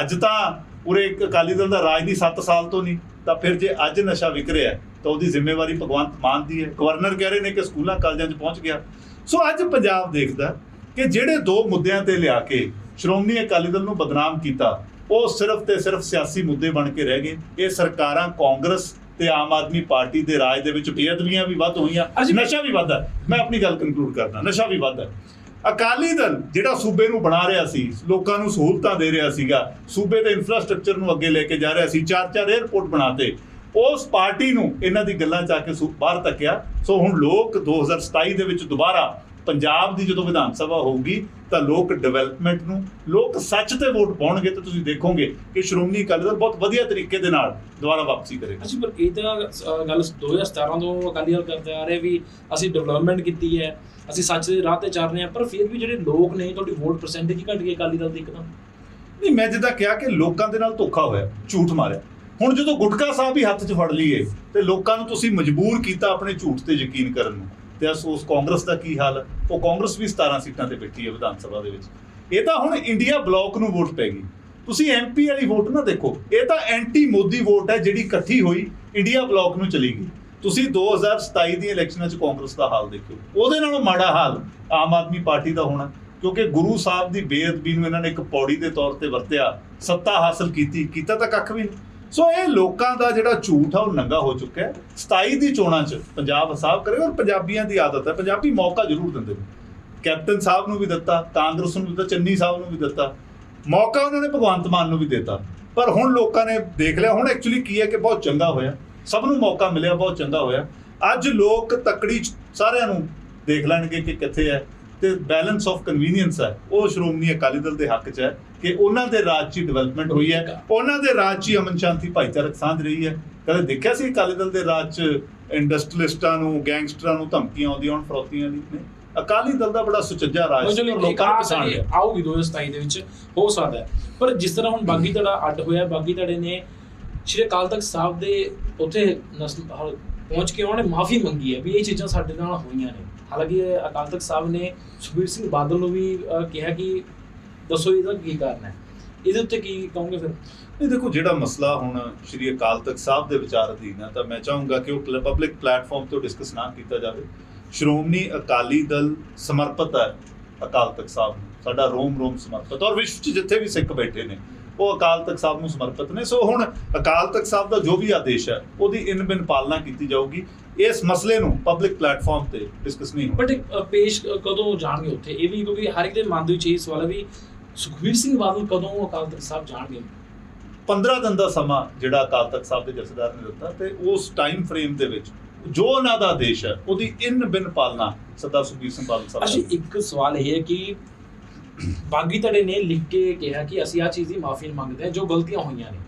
ਅੱਜ ਤਾਂ ਪੂਰੇ ਅਕਾਲੀ ਦਲ ਦਾ ਰਾਜ ਦੀ 7 ਸਾਲ ਤੋਂ ਨਹੀਂ ਤਾਂ ਫਿਰ ਜੇ ਅੱਜ ਨਸ਼ਾ ਵਿਕ ਰਿਹਾ ਤਾਂ ਉਹਦੀ ਜ਼ਿੰਮੇਵਾਰੀ ਭਗਵੰਤ ਮਾਨ ਦੀ ਹੈ। ਗਵਰਨਰ ਕਹਿ ਰਹੇ ਨੇ ਕਿ ਸਕੂਲਾਂ ਕਾਲਜਾਂ 'ਚ ਪਹੁੰਚ ਗਿਆ। ਸੋ ਅੱਜ ਪੰਜਾਬ ਦੇਖਦਾ ਕਿ ਜਿਹੜੇ ਦੋ ਮੁੱਦਿਆਂ ਤੇ ਲਿਆ ਕੇ ਸ਼੍ਰੋਮਣੀ ਅਕਾਲੀ ਦਲ ਨੂੰ ਬਦਨਾਮ ਕੀਤਾ ਉਹ ਸਿਰਫ ਤੇ ਸਿਰਫ ਸਿਆਸੀ ਮੁੱਦੇ ਬਣ ਕੇ ਰਹਿ ਗਏ। ਇਹ ਸਰਕਾਰਾਂ ਕਾਂਗਰਸ ਤੇ ਆਮ ਆਦਮੀ ਪਾਰਟੀ ਦੇ ਰਾਜ ਦੇ ਵਿੱਚ ਬੇਅਦਬੀਆਂ ਵੀ ਵੱਧ ਹੋਈਆਂ ਨਸ਼ਾ ਵੀ ਵੱਧਦਾ। ਮੈਂ ਆਪਣੀ ਗੱਲ ਕੰਕਲੂਡ ਕਰਦਾ ਨਸ਼ਾ ਵੀ ਵੱਧਦਾ। ਅਕਾਲੀ ਦਲ ਜਿਹੜਾ ਸੂਬੇ ਨੂੰ ਬਣਾ ਰਿਹਾ ਸੀ, ਲੋਕਾਂ ਨੂੰ ਸਹੂਲਤਾਂ ਦੇ ਰਿਹਾ ਸੀਗਾ, ਸੂਬੇ ਦੇ ਇਨਫਰਾਸਟ੍ਰਕਚਰ ਨੂੰ ਅੱਗੇ ਲੈ ਕੇ ਜਾ ਰਿਹਾ ਸੀ, ਚਾਰ ਚਾਰ 에ਅਰਪੋਰਟ ਬਣਾਤੇ ਉਸ ਪਾਰਟੀ ਨੂੰ ਇਹਨਾਂ ਦੀ ਗੱਲਾਂ ਚ ਆ ਕੇ ਸੂ- ਬਾਹਰ ਤੱਕਿਆ ਸੋ ਹੁਣ ਲੋਕ 2027 ਦੇ ਵਿੱਚ ਦੁਬਾਰਾ ਪੰਜਾਬ ਦੀ ਜਦੋਂ ਵਿਧਾਨ ਸਭਾ ਹੋਊਗੀ ਤਾਂ ਲੋਕ ਡਿਵੈਲਪਮੈਂਟ ਨੂੰ ਲੋਕ ਸੱਚ ਤੇ ਵੋਟ ਪਾਉਣਗੇ ਤਾਂ ਤੁਸੀਂ ਦੇਖੋਗੇ ਕਿ ਸ਼੍ਰੋਮਣੀ ਅਕਾਲੀ ਦਲ ਬਹੁਤ ਵਧੀਆ ਤਰੀਕੇ ਦੇ ਨਾਲ ਦੁਬਾਰਾ ਵਾਪਸੀ ਕਰੇਗਾ। ਅਸੀਂ ਪਰ ਇਹ ਤਾਂ ਗੱਲ 2017 ਤੋਂ ਅਕਾਲੀ ਦਲ ਕਰਦੇ ਆ ਰਹੇ ਵੀ ਅਸੀਂ ਡਿਵੈਲਪਮੈਂਟ ਕੀਤੀ ਹੈ ਅਸੀਂ ਸੱਚ ਦੇ ਰਾਹ ਤੇ ਚੱਲ ਰਹੇ ਹਾਂ ਪਰ ਫਿਰ ਵੀ ਜਿਹੜੇ ਲੋਕ ਨੇ ਤੁਹਾਡੀ ਵੋਟ ਪਰਸੈਂਟੇਜ ਘਟ ਗਈ ਅਕਾਲੀ ਦਲ ਦੀ ਇੱਕਦਮ ਨਹੀਂ ਮੈਂ ਜਿੱਦਾਂ ਕਿਹਾ ਕਿ ਲੋਕਾਂ ਦੇ ਨਾਲ ਧੋਖਾ ਹੋਇਆ ਝੂਠ ਮਾਰਿਆ। ਹੁਣ ਜਦੋਂ ਗੁਟਕਾ ਸਾਹਿਬ ਹੀ ਹੱਥ 'ਚ ਫੜ ਲਈਏ ਤੇ ਲੋਕਾਂ ਨੂੰ ਤੁਸੀਂ ਮਜਬੂਰ ਕੀਤਾ ਆਪਣੇ ਝੂਠ ਤੇ ਯਕੀਨ ਕਰਨ ਨੂੰ। ਤੇ ਅਸ ਉਸ ਕਾਂਗਰਸ ਦਾ ਕੀ ਹਾਲ? ਉਹ ਕਾਂਗਰਸ ਵੀ 17 ਸੀਟਾਂ ਤੇ ਬੈਠੀ ਹੈ ਵਿਧਾਨ ਸਭਾ ਦੇ ਵਿੱਚ। ਇਹ ਤਾਂ ਹੁਣ ਇੰਡੀਆ ਬਲੌਕ ਨੂੰ ਵੋਟ ਪੈ ਗਈ। ਤੁਸੀਂ ਐਮਪੀ ਵਾਲੀ ਵੋਟ ਨਾ ਦੇਖੋ। ਇਹ ਤਾਂ ਐਂਟੀ ਮੋਦੀ ਵੋਟ ਹੈ ਜਿਹੜੀ ਇਕੱਠੀ ਹੋਈ, ਇੰਡੀਆ ਬਲੌਕ ਨੂੰ ਚਲੀ ਗਈ। ਤੁਸੀਂ 2027 ਦੀਆਂ ਇਲੈਕਸ਼ਨਾਂ 'ਚ ਕਾਂਗਰਸ ਦਾ ਹਾਲ ਦੇਖਿਓ। ਉਹਦੇ ਨਾਲੋਂ ਮਾੜਾ ਹਾਲ ਆਮ ਆਦਮੀ ਪਾਰਟੀ ਦਾ ਹੋਣਾ, ਕਿਉਂਕਿ ਗੁਰੂ ਸਾਹਿਬ ਦੀ ਬੇਅਦਬੀ ਨੂੰ ਇਹਨਾਂ ਨੇ ਇੱਕ ਪੌੜੀ ਦੇ ਤੌਰ ਤੇ ਵਰਤਿਆ, ਸੱਤਾ ਹਾਸਲ ਕੀਤੀ, ਕੀਤਾ ਤਾਂ ਕੱਖ ਵੀ ਨਹੀਂ। ਸੋ ਇਹ ਲੋਕਾਂ ਦਾ ਜਿਹੜਾ ਝੂਠ ਆ, ਉਹ ਨੰਗਾ ਹੋ ਚੁੱਕਾ ਹੈ। 27 ਦੀ ਚੋਣਾਂ 'ਚ ਪੰਜਾਬ ਹਿਸਾਬ ਕਰੇ, ਔਰ ਪੰਜਾਬੀਆਂ ਦੀ ਆਦਤ ਹੈ। ਪੰਜਾਬੀ ਮੌਕਾ ਜ਼ਰੂਰ ਦਿੰਦੇ ਨੇ। ਕੈਪਟਨ ਸਾਹਿਬ ਨੂੰ ਵੀ ਦਿੱਤਾ, ਕਾਂਗਰਸ ਨੂੰ ਵੀ ਦਿੱਤਾ, ਚੰਨੀ ਸਾਹਿਬ ਨੂੰ ਵੀ ਦਿੱਤਾ। ਮੌਕਾ ਉਹਨਾਂ ਨੇ ਭਗਵੰਤ ਮਾਨ ਨੂੰ ਵੀ ਦਿੱਤਾ। ਪਰ ਹੁਣ ਲੋਕਾਂ ਨੇ ਦੇਖ ਲਿਆ, ਹੁਣ ਐਕਚੁਅਲੀ ਕੀ ਹੈ ਕਿ ਬਹੁਤ ਚੰਗਾ ਹੋਇਆ। ਸਭ ਨੂੰ ਮੌਕਾ ਮਿਲਿਆ, ਬਹੁਤ ਚੰਗਾ ਹੋਇਆ। ਅੱਜ ਲੋਕ ਤਕੜੀ 'ਚ ਸਾਰਿਆਂ ਨੂੰ ਦੇਖ ਲੈਣਗੇ ਕਿ ਕਿੱਥੇ ਹੈ। ਤੇ ਬੈਲੈਂਸ ਆਫ ਕਨਵੀਨੀਅੰਸ ਹੈ। ਉਹ ਸ਼੍ਰੋਮਣੀ ਅਕਾਲੀ ਦਲ ਦੇ ਹੱਕ 'ਚ ਹੈ ਕਿ ਉਹਨਾਂ ਦੇ ਰਾਜ 'ਚ ਡਿਵੈਲਪਮੈਂਟ ਹੋਈ ਹੈ। ਉਹਨਾਂ ਦੇ ਰਾਜ 'ਚ ਅਮਨ ਸ਼ਾਂਤੀ ਭਾਈਚਾਰਕ ਸਾਂਝ ਰਹੀ ਹੈ। ਕਦੇ ਦੇਖਿਆ ਸੀ ਅਕਾਲੀ ਦਲ ਦੇ ਰਾਜ 'ਚ ਇੰਡਸਟਰੀਲਿਸਟਾਂ ਨੂੰ ਗੈਂਗਸਟਰਾਂ ਨੂੰ ਧਮਕੀਆਂ ਆਉਂਦੀਆਂ ਹੁਣ ਫਰੋਤੀਆਂ ਦੀ? ਨਹੀਂ। ਅਕਾਲੀ ਦਲ ਦਾ ਬੜਾ ਸੁਚੱਜਾ ਰਾਜ ਸੀ ਲੋਕਾਂ ਨੂੰ ਪਛਾਣ ਲਿਆ। ਆਊਗੀ 2027 ਦੇ ਵਿੱਚ ਹੋ ਸਕਦਾ ਹੈ। ਪਰ ਜਿਸ ਤਰ੍ਹਾਂ ਹੁਣ ਬਾਗੀ ਧੜਾ ਅੱਡ ਹੋਇਆ ਬਾਗੀ ਧੜੇ ਨੇ ਸ਼੍ਰੀ ਅਕਾਲ ਤਖਤ ਸਾਹਿਬ ਦੇ ਉੱਥੇ ਪਹੁੰਚ ਕੇ ਉਹਨਾਂ ਨੇ ਮਾਫੀ ਮੰਗੀ ਹੈ ਵੀ ਇਹ ਚੀਜ਼ਾਂ ਸਾਡੇ ਨਾਲ ਹੋਈਆਂ ਨੇ। ਹਾਲਾਂਕਿ ਅਕਾਲ ਤਖਤ ਸਾਹਿਬ ਨੇ ਸੁਖਬੀਰ ਸਿੰਘ ਬਾਦਲ ਨੂੰ ਵੀ ਕਿਹਾ ਕਿ ਦੱਸੋ ਇਹਦਾ ਕੀ ਕਾਰਨ ਹੈ। ਇਹਦੇ ਉੱਤੇ ਕੀ ਕਹੋਗੇ ਫਿਰ? ਨਹੀਂ, ਦੇਖੋ, ਜਿਹੜਾ ਮਸਲਾ ਹੁਣ ਸ਼੍ਰੀ ਅਕਾਲ ਤਖਤ ਸਾਹਿਬ ਦੇ ਵਿਚਾਰ ਅਧੀਨ ਹੈ, ਤਾਂ ਮੈਂ ਚਾਹੂੰਗਾ ਕਿ ਉਹ ਪਬਲਿਕ ਪਲੇਟਫਾਰਮ ਤੋਂ ਡਿਸਕਸ ਨਾ ਕੀਤਾ ਜਾਵੇ। ਸ਼੍ਰੋਮਣੀ ਅਕਾਲੀ ਦਲ ਸਮਰਪਿਤ ਹੈ ਅਕਾਲ ਤਖਤ ਸਾਹਿਬ ਨੂੰ। ਸਾਡਾ ਰੋਮ ਰੋਮ ਸਮਰਪਿਤ, ਔਰ ਵਿਸ਼ਵ 'ਚ ਜਿੱਥੇ ਵੀ ਸਿੱਖ ਬੈਠੇ ਨੇ ਉਹ ਅਕਾਲ ਤਖਤ ਸਾਹਿਬ ਨੂੰ ਸਮਰਪਿਤ ਨੇ। ਸੋ ਹੁਣ ਅਕਾਲ ਤਖਤ ਸਾਹਿਬ ਦਾ ਜੋ ਵੀ ਆਦੇਸ਼ ਹੈ ਉਹਦੀ ਇਨ ਬਿਨ ਪਾਲਣਾ ਕੀਤੀ ਜਾਊਗੀ। ਇਸ ਮਸਲੇ ਨੂੰ ਪਬਲਿਕ ਪਲੇਟਫਾਰਮ ਤੇ ਡਿਸਕਸ ਨਹੀਂ ਬਟ ਪੇਸ਼ ਕਦੋਂ ਜਾਣਗੇ ਉੱਥੇ? ਇਹ ਵੀ ਕਿਉਂਕਿ ਹਰ ਇੱਕ ਦੇ ਮਨ ਦੇ ਵਿੱਚ ਇਹ ਸਵਾਲ ਹੈ ਵੀ ਸੁਖਬੀਰ ਸਿੰਘ ਬਾਦਲ ਕਦੋਂ ਅਕਾਲ ਤਖਤ ਸਾਹਿਬ ਜਾਣਗੇ? 15 ਦਿਨ ਦਾ ਸਮਾਂ ਜਿਹੜਾ ਅਕਾਲ ਤਖਤ ਸਾਹਿਬ ਦੇ ਜਥੇਦਾਰ ਨੇ ਦਿੱਤਾ ਤੇ ਉਸ ਟਾਈਮ ਫਰੇਮ ਦੇ ਵਿੱਚ ਜੋ ਉਹਨਾਂ ਦਾ ਆਦੇਸ਼ ਹੈ ਉਹਦੀ ਇਨ ਬਿਨ ਪਾਲਣਾ ਸਰਦਾਰ ਸੁਖਬੀਰ ਸਿੰਘ ਬਾਦਲ ਸਾਹਿਬ ਅੱਛਾ ਇੱਕ ਸਵਾਲ ਇਹ ਹੈ ਕਿ ਬਾਗੀ ਧੜੇ ਨੇ ਲਿਖ ਕੇ ਕਿਹਾ ਕਿ ਅਸੀਂ ਆ ਚੀਜ਼ ਦੀ ਮਾਫੀ ਮੰਗਦੇ ਹਾਂ, ਜੋ ਗਲਤੀਆਂ ਹੋਈਆਂ ਨੇ।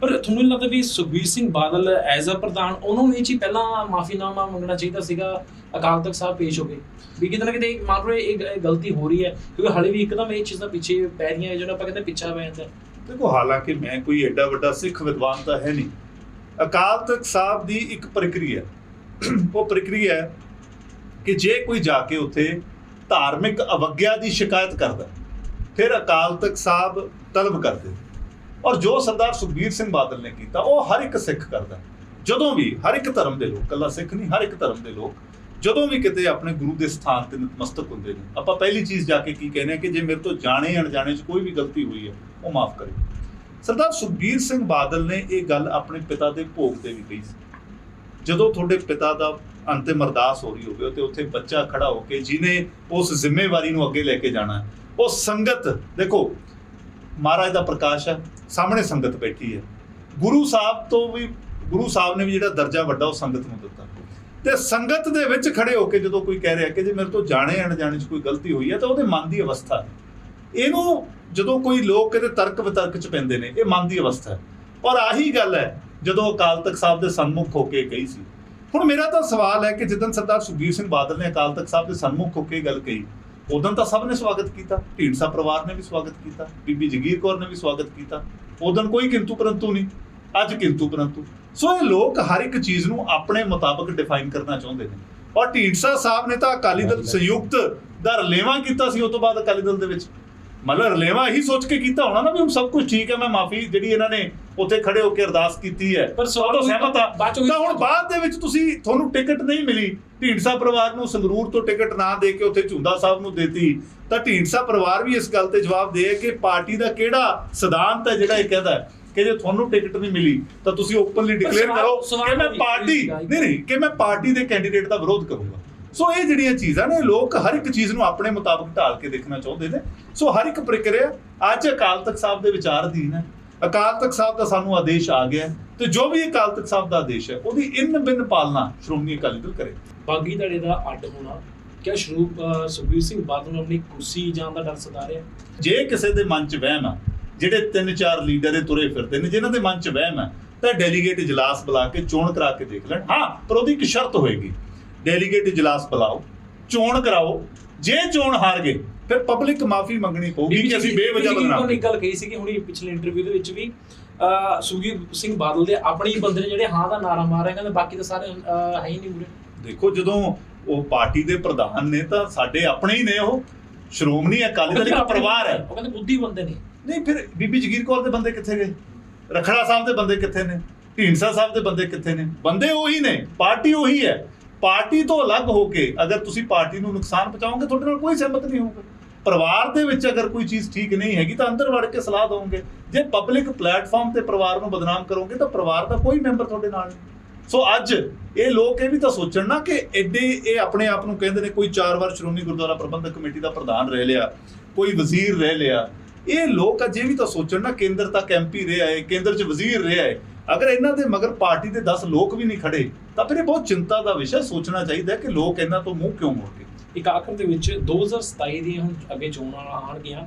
ਪਰ ਤੁਹਾਨੂੰ ਲੱਗਦਾ ਵੀ ਸੁਖਬੀਰ ਸਿੰਘ ਬਾਦਲ ਐਜ਼ ਅ ਪ੍ਰਧਾਨ, ਉਹਨਾਂ ਨੂੰ ਇਹ ਚੀਜ਼ ਪਹਿਲਾਂ ਮਾਫੀਨਾਮਾ ਮੰਗਣਾ ਚਾਹੀਦਾ ਸੀਗਾ, ਅਕਾਲ ਤਖਤ ਸਾਹਿਬ ਪੇਸ਼ ਹੋ ਗਏ। ਵੀ ਕਿਤੇ ਨਾ ਕਿਤੇ ਮੰਨ ਲਓ ਇਹ ਗਲਤੀ ਹੋ ਰਹੀ ਹੈ, ਕਿਉਂਕਿ ਹਾਲੇ ਵੀ ਇੱਕਦਮ ਇਹ ਚੀਜ਼ਾਂ ਪਿੱਛੇ ਪੈ ਰਹੀਆਂ ਜਿਹੜਾ ਆਪਾਂ ਕਹਿੰਦੇ ਪਿੱਛਾ ਪੈ ਜਾਂਦਾ ਦੇਖੋ, ਹਾਲਾਂਕਿ ਮੈਂ ਕੋਈ ਐਡਾ ਵੱਡਾ ਸਿੱਖ ਵਿਦਵਾਨ ਤਾਂ ਹੈ ਨਹੀਂ। ਅਕਾਲ ਤਖਤ ਸਾਹਿਬ ਦੀ ਇੱਕ ਪ੍ਰਕਿਰਿਆ, ਉਹ ਪ੍ਰਕਿਰਿਆ ਹੈ ਕਿ ਜੇ ਕੋਈ ਜਾ ਕੇ ਉੱਥੇ ਧਾਰਮਿਕ ਅਵਗਿਆ ਦੀ ਸ਼ਿਕਾਇਤ ਕਰਦਾ ਫਿਰ ਅਕਾਲ ਤਖਤ ਸਾਹਿਬ ਤਲਬ ਕਰਦੇ ਔਰ ਜੋ ਸਰਦਾਰ ਸੁਖਬੀਰ ਸਿੰਘ ਬਾਦਲ ਨੇ ਕੀਤਾ, ਉਹ ਹਰ ਇੱਕ ਸਿੱਖ ਕਰਦਾ ਜਦੋਂ ਵੀ ਹਰ ਇੱਕ ਧਰਮ ਦੇ ਲੋਕ ਕੱਲਾ ਸਿੱਖ ਨਹੀਂ, ਹਰ ਇੱਕ ਧਰਮ ਦੇ ਲੋਕ ਜਦੋਂ ਵੀ ਕਿਤੇ ਆਪਣੇ ਗੁਰੂ ਦੇ ਸਥਾਨ ਤੇ ਨਤਮਸਤਕ ਹੁੰਦੇ ਨੇ, ਆਪਾਂ ਪਹਿਲੀ ਚੀਜ਼ ਜਾ ਕੇ ਕੀ ਕਹਿੰਦੇ ਆ ਕਿ ਜੇ ਮੇਰੇ ਤੋਂ ਜਾਣੇ ਅਣਜਾਣੇ 'ਚ ਕੋਈ ਵੀ ਗਲਤੀ ਹੋਈ ਹੈ, ਉਹ ਮਾਫ ਕਰੇ ਸਰਦਾਰ ਸੁਖਬੀਰ ਸਿੰਘ ਬਾਦਲ ਨੇ ਇਹ ਗੱਲ ਆਪਣੇ ਪਿਤਾ ਦੇ ਭੋਗ ਤੇ ਵੀ ਕਹੀ ਸੀ। ਜਦੋਂ ਤੁਹਾਡੇ ਪਿਤਾ ਦਾ ਅੰਤਿਮ ਅਰਦਾਸ ਹੋ ਰਹੀ ਹੋਵੇ ਤੇ ਉੱਥੇ ਬੱਚਾ ਖੜਾ ਹੋ ਕੇ ਜਿਹਨੇ ਉਸ ਜ਼ਿੰਮੇਵਾਰੀ ਨੂੰ ਅੱਗੇ ਲੈ ਕੇ ਜਾਣਾ ਉਹ ਸੰਗਤ, ਦੇਖੋ, ਮਹਾਰਾਜ ਦਾ ਪ੍ਰਕਾਸ਼ ਹੈ, ਸਾਹਮਣੇ ਸੰਗਤ ਬੈਠੀ ਹੈ। ਗੁਰੂ ਸਾਹਿਬ ਤੋਂ ਵੀ, ਗੁਰੂ ਸਾਹਿਬ ਨੇ ਵੀ ਜਿਹੜਾ ਦਰਜਾ ਵੱਡਾ ਉਹ ਸੰਗਤ ਨੂੰ ਦਿੱਤਾ। ਤੇ ਸੰਗਤ ਦੇ ਵਿੱਚ ਖੜੇ ਹੋ ਕੇ ਜਦੋਂ ਕੋਈ ਕਹਿ ਰਿਹਾ ਕਿ ਜੇ ਮੇਰੇ ਤੋਂ ਜਾਣੇ ਅਣਜਾਣੇ 'ਚ ਕੋਈ ਗਲਤੀ ਹੋਈ ਹੈ, ਤਾਂ ਉਹਦੇ ਮਨ ਦੀ ਅਵਸਥਾ ਇਹਨੂੰ ਜਦੋਂ ਕੋਈ ਲੋਕ ਕਿਤੇ ਤਰਕ ਵਿਤਰਕ 'ਚ ਪੈਂਦੇ ਨੇ, ਇਹ ਮਨ ਦੀ ਅਵਸਥਾ ਹੈ। ਔਰ ਆਹੀ ਗੱਲ ਹੈ, ਜਦੋਂ ਅਕਾਲ ਤਖਤ ਸਾਹਿਬ ਦੇ ਸਨਮੁਖ ਹੋ ਕੇ ਕਹੀ ਸੀ ਹੁਣ ਮੇਰਾ ਤਾਂ ਸਵਾਲ ਹੈ ਕਿ ਜਦੋਂ ਸਰਦਾਰ ਸੁਖਬੀਰ ਸਿੰਘ ਬਾਦਲ ਨੇ ਅਕਾਲ ਤਖਤ ਸਾਹਿਬ ਦੇ ਸਨਮੁਖ ਹੋ ਕੇ ਗੱਲ ਕਹੀ, ਉਦੋਂ ਤਾਂ ਸਭ ਨੇ ਸਵਾਗਤ ਕੀਤਾ, ਢੀਂਡਸਾ ਪਰਿਵਾਰ ਨੇ ਵੀ ਸਵਾਗਤ ਕੀਤਾ, ਬੀਬੀ ਜਗੀਰ ਕੌਰ ਨੇ ਵੀ ਸਵਾਗਤ ਕੀਤਾ, ਉਦੋਂ ਕੋਈ ਕਿੰਤੂ ਪਰੰਤੂ ਨਹੀਂ, ਅੱਜ ਕਿੰਤੂ ਪਰੰਤੂ। ਸੋ ਇਹ ਲੋਕ ਹਰ ਇੱਕ ਚੀਜ਼ ਨੂੰ ਆਪਣੇ ਮੁਤਾਬਕ ਡਿਫਾਈਨ ਕਰਨਾ ਚਾਹੁੰਦੇ ਨੇ। ਔਰ ਢੀਂਡਸਾ ਸਾਹਿਬ ਨੇ ਤਾਂ ਅਕਾਲੀ ਦਲ ਸੰਯੁਕਤ ਦਾ ਰਲੇਵਾ ਕੀਤਾ ਸੀ ਉਸ ਤੋਂ ਬਾਅਦ ਅਕਾਲੀ ਦਲ ਦੇ ਵਿੱਚ। ਮਤਲਬ ਰਲੇਵਾਂ ਇਹੀ ਸੋਚ ਕੇ ਕੀਤਾ ਹੋਣਾ ਨਾ ਵੀ ਹੁਣ ਸਭ ਕੁਝ ਠੀਕ ਹੈ, ਮੈਂ ਮਾਫੀ, ਜਿਹੜੀ ਇਹਨਾਂ ਨੇ ਉੱਥੇ ਖੜੇ ਹੋ ਕੇ ਅਰਦਾਸ ਕੀਤੀ ਹੈ। ਉਹ ਤੋਂ ਸਹਿਮਤ ਆ। ਤਾਂ ਹੁਣ ਬਾਅਦ ਦੇ ਵਿੱਚ ਤੁਸੀਂ ਤੁਹਾਨੂੰ ਟਿਕਟ ਨਹੀਂ ਮਿਲੀ। ਢੀਂਡਸਾ ਪਰਿਵਾਰ ਨੂੰ ਸੰਗਰੂਰ ਤੋਂ ਟਿਕਟ ਨਾ ਦੇ ਕੇ ਉੱਥੇ ਝੁੰਦਾ ਸਾਹਿਬ ਨੂੰ ਦੇਤੀ। ਤਾਂ ਢੀਂਡਸਾ ਪਰਿਵਾਰ ਵੀ ਇਸ ਗੱਲ ਤੇ ਜਵਾਬ ਦੇ ਕਿ ਪਾਰਟੀ ਦਾ ਕਿਹੜਾ ਸਿਧਾਂਤ ਹੈ ਜਿਹੜਾ ਇਹ ਕਹਿੰਦਾ ਹੈ ਕਿ ਜੇ ਤੁਹਾਨੂੰ ਟਿਕਟ ਨਹੀਂ ਮਿਲੀ ਤਾਂ ਤੁਸੀਂ ਓਪਨਲੀ ਡਿਕਲੇਅਰ ਕਰੋ ਕਿ ਮੈਂ ਪਾਰਟੀ। ਨਹੀਂ ਨਹੀਂ ਕਿ ਮੈਂ ਪਾਰਟੀ ਦੇ ਕੈਂਡੀਡੇਟ ਦਾ ਵਿਰੋਧ ਕਰੂੰਗਾ। ਸੋ ਇਹ ਜਿਹੜੀਆਂ ਚੀਜ਼ਾਂ ਨੇ ਲੋਕ ਹਰ ਇੱਕ ਚੀਜ਼ ਨੂੰ ਆਪਣੇ ਮੁਤਾਬਕ ਢਾਲ ਕੇ ਦੇਖਣਾ ਚਾਹੁੰਦੇ ਨੇ। ਸੋ ਹਰ ਇੱਕ ਪ੍ਰਕਿਰਿਆ ਅੱਜ ਅਕਾਲ ਤਖਤ ਸਾਹਿਬ ਦੇ ਵਿਚਾਰ ਅਧੀਨ ਹੈ। ਅਕਾਲ ਤਖਤ ਸਾਹਿਬ ਦਾ ਸਾਨੂੰ ਆਦੇਸ਼ ਆ ਗਿਆ ਤੇ ਜੋ ਵੀ ਅਕਾਲ ਤਖਤ ਸਾਹਿਬ ਦਾ ਆਦੇਸ਼ ਹੈ ਉਹਦੀ ਇਨ ਬਿਨ ਪਾਲਣਾ ਸ਼੍ਰੋਮਣੀ ਅਕਾਲੀ ਦਲ ਕਰੇ। ਬਾਗੀ ਧੜੇ ਦਾ ਅੱਡ ਹੋਣਾ ਕਿਆ ਸ਼ਰੂਪ ਸੁਖਬੀਰ ਸਿੰਘ ਬਾਦਲ ਨੂੰ ਆਪਣੀ ਕੁਰਸੀ ਜਾਣ ਦਾ ਡਰ ਸਤਾ ਰਿਹਾ ਜੇ ਕਿਸੇ ਦੇ ਮਨ 'ਚ ਵਹਿਮ ਹੈ ਜਿਹੜੇ ਤਿੰਨ ਚਾਰ ਲੀਡਰ ਇਹ ਤੁਰੇ ਫਿਰਦੇ ਨੇ ਜਿਨ੍ਹਾਂ ਦੇ ਮਨ 'ਚ ਵਹਿਮ ਹੈ ਤਾਂ ਡੈਲੀਗੇਟ ਇਜਲਾਸ ਬੁਲਾ ਕੇ ਚੋਣ ਕਰਾ ਕੇ ਦੇਖ ਲੈਣ। ਹਾਂ ਪਰ ਉਹਦੀ ਇੱਕ ਸ਼ਰਤ ਹੋਏਗੀ। ਡੈਲੀਗੇਟ ਇਜਲਾਸ ਬੁਲਾਓ ਚੋਣ ਕਰਾਓ। ਜੇ ਚੋਣ ਹਾਰ ਗਏ ਫਿਰ ਪਬਲਿਕ ਮਾਫੀ ਮੰਗਣੀ ਪਊਗੀ ਕਿ ਅਸੀਂ ਬੇਵਜ੍ਹਾ ਬਦਨਾਮ ਨੇ ਇੱਕ ਗੱਲ ਕਹੀ ਸੀ ਕਿ ਹੁਣੀ ਪਿਛਲੇ ਇੰਟਰਵਿਊ ਦੇ ਵਿੱਚ ਵੀ ਸੁਖਬੀਰ ਸਿੰਘ ਬਾਦਲ ਦੇ ਆਪਣੇ ਹੀ ਬੰਦੇ ਨੇ ਜਿਹੜੇ ਹਾਂ ਦਾ ਨਾਰਾ ਮਾਰ ਰਹੇ ਕਹਿੰਦੇ ਬਾਕੀ ਤਾਂ ਸਾਰੇ ਹੈ ਹੀ ਨਹੀਂ ਮੁਰੇ ਦੇਖੋ ਜਦੋਂ ਉਹ ਪਾਰਟੀ ਦੇ ਪ੍ਰਧਾਨ ਨੇ ਤਾਂ ਸਾਡੇ ਆਪਣੇ ਹੀ ਨੇ ਉਹ। ਸ਼੍ਰੋਮਣੀ ਅਕਾਲੀ ਦਲ ਇੱਕ ਪਰਿਵਾਰ ਹੈ। ਉਹ ਕਹਿੰਦੇ ਬੁੱਧੀ ਬੰਦੇ ਨੇ। ਨਹੀਂ ਫਿਰ ਬੀਬੀ ਜਗੀਰ ਕੌਰ ਦੇ ਬੰਦੇ ਕਿੱਥੇ ਗਏ? ਰਖੜਾ ਸਾਹਿਬ ਦੇ ਬੰਦੇ ਕਿੱਥੇ ਨੇ? ਢੀਂਡਸਾ ਸਾਹਿਬ ਦੇ ਬੰਦੇ ਕਿੱਥੇ ਨੇ? ਬੰਦੇ ਉਹੀ ਨੇ ਪਾਰਟੀ ਉਹੀ ਹੈ। ਪਾਰਟੀ ਤੋਂ ਅਲੱਗ ਹੋ ਕੇ ਅਗਰ ਤੁਸੀਂ ਪਾਰਟੀ ਨੂੰ ਨੁਕਸਾਨ ਪਹੁੰਚਾਓਗੇ ਤੁਹਾਡੇ ਨਾਲ ਕੋਈ ਸਹਿਮਤ ਨਹੀਂ ਹੋਊਗਾ। ਪਰਿਵਾਰ ਦੇ ਵਿੱਚ ਅਗਰ ਕੋਈ ਚੀਜ਼ ਠੀਕ ਨਹੀਂ ਹੈਗੀ ਤਾਂ ਅੰਦਰ ਵੜ ਕੇ ਸਲਾਹ ਦਵੋਗੇ। ਜੇ ਪਬਲਿਕ ਪਲੇਟਫਾਰਮ ਤੇ ਪਰਿਵਾਰ ਨੂੰ ਬਦਨਾਮ ਕਰੋਗੇ ਤਾਂ ਪਰਿਵਾਰ ਦਾ ਕੋਈ ਮੈਂਬਰ ਤੁਹਾਡੇ ਨਾਲ ਨਹੀਂ। ਸੋ ਅੱਜ ਇਹ ਲੋਕ ਇਹ ਵੀ ਤਾਂ ਸੋਚਣ ਨਾ ਕਿ ਐਡੇ ਇਹ ਆਪਣੇ ਆਪ ਨੂੰ ਕਹਿੰਦੇ ਨੇ ਕੋਈ ਚਾਰ ਵਾਰ ਸ਼੍ਰੋਮਣੀ ਗੁਰਦੁਆਰਾ ਪ੍ਰਬੰਧਕ ਕਮੇਟੀ ਦਾ ਪ੍ਰਧਾਨ ਰਹਿ ਲਿਆ, ਕੋਈ ਵਜ਼ੀਰ ਰਹਿ ਲਿਆ। ਇਹ ਲੋਕ ਅਜੇ ਵੀ ਤਾਂ ਸੋਚਣ ਨਾ ਕੇਂਦਰ ਤੱਕ ਐਮਪੀ ਰਿਹਾ ਹੈ, ਕੇਂਦਰ 'ਚ ਵਜ਼ੀਰ ਰਿਹਾ ਹੈ। ਅਗਰ ਇਹਨਾਂ ਦੇ ਮਗਰ ਪਾਰਟੀ ਦੇ 10 ਲੋਕ ਵੀ ਨਹੀਂ ਖੜੇ, ਤਾਂ ਫਿਰ ਇਹ ਬਹੁਤ ਚਿੰਤਾ ਦਾ ਵਿਸ਼ਾ ਸੋਚਣਾ ਚਾਹੀਦਾ ਕਿ ਲੋਕ ਇਹਨਾਂ ਤੋਂ ਮੂੰਹ ਕਿਉਂ ਮੋੜ ਗਏ ਇੱਕ ਆਖਰ ਦੇ ਵਿੱਚ 2027 ਦੀਆਂ ਹੁਣ ਅੱਗੇ ਚੋਣਾਂ ਆਣਗੀਆਂ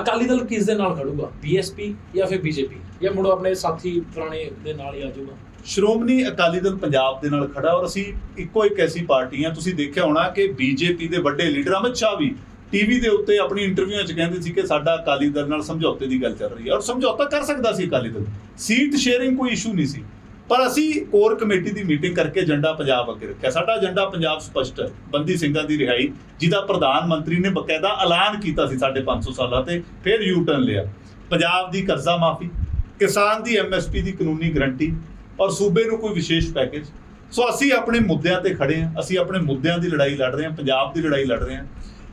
ਅਕਾਲੀ ਦਲ ਕਿਸ ਦੇ ਨਾਲ ਖੜੂਗਾ? ਬੀਐਸਪੀ ਜਾਂ ਫਿਰ ਬੀਜੇਪੀ ਜਾਂ ਮੁੜੋ ਆਪਣੇ ਸਾਥੀ ਪੁਰਾਣੇ ਦੇ ਨਾਲ ਹੀ ਆ ਜਾਊਗਾ? ਸ਼੍ਰੋਮਣੀ ਅਕਾਲੀ ਦਲ ਪੰਜਾਬ ਦੇ ਨਾਲ ਖੜਾ ਔਰ ਅਸੀਂ ਇੱਕੋ ਇੱਕ ਐਸੀ ਪਾਰਟੀ ਹਾਂ। ਤੁਸੀਂ ਦੇਖਿਆ ਹੋਣਾ ਕਿ ਬੀਜੇਪੀ ਦੇ ਵੱਡੇ ਲੀਡਰ ਅਮਿਤ ਸ਼ਾਹ ਵੀ ਟੀਵੀ ਦੇ ਉੱਤੇ ਆਪਣੀ ਇੰਟਰਵਿਊਆਂ 'ਚ ਕਹਿੰਦੇ ਸੀ ਕਿ ਸਾਡਾ ਅਕਾਲੀ ਦਲ ਨਾਲ ਸਮਝੌਤੇ ਦੀ ਗੱਲ ਚੱਲ ਰਹੀ ਹੈ ਔਰ ਸਮਝੌਤਾ ਕਰ ਸਕਦਾ ਸੀ ਅਕਾਲੀ ਦਲ। ਸੀਟ ਸ਼ੇਅਰਿੰਗ ਕੋਈ ਇਸ਼ੂ ਨਹੀਂ ਸੀ। ਪਰ ਅਸੀਂ ਕੋਰ ਕਮੇਟੀ ਦੀ ਮੀਟਿੰਗ ਕਰਕੇ ਏਜੰਡਾ ਪੰਜਾਬ ਅੱਗੇ ਰੱਖਿਆ। ਸਾਡਾ ਏਜੰਡਾ ਪੰਜਾਬ ਸਪਸ਼ਟ ਹੈ। ਬੰਦੀ ਸਿੰਘਾਂ ਦੀ ਰਿਹਾਈ, ਜਿਹਦਾ ਪ੍ਰਧਾਨ ਮੰਤਰੀ ਨੇ ਬਕਾਇਦਾ ਐਲਾਨ ਕੀਤਾ ਸੀ ਸਾਡੇ 500 ਸਾਲਾਂ ਤੇ, ਫਿਰ ਯੂ ਟਰਨ ਲਿਆ। ਪੰਜਾਬ ਦੀ ਕਰਜ਼ਾ ਮਾਫੀ, ਕਿਸਾਨ ਦੀ ਐਮਐਸਪੀ ਦੀ ਕਾਨੂੰਨੀ ਗਰੰਟੀ ਔਰ ਸੂਬੇ ਨੂੰ ਕੋਈ ਵਿਸ਼ੇਸ਼ ਪੈਕੇਜ ਸੋ ਅਸੀਂ ਆਪਣੇ ਮੁੱਦਿਆਂ ਤੇ ਖੜੇ ਹਾਂ। ਅਸੀਂ ਆਪਣੇ ਮੁੱਦਿਆਂ ਦੀ ਲੜਾਈ ਲੜ ਰਹੇ ਹਾਂ, ਪੰਜਾਬ ਦੀ ਲੜਾਈ ਲੜ ਰਹੇ ਹਾਂ।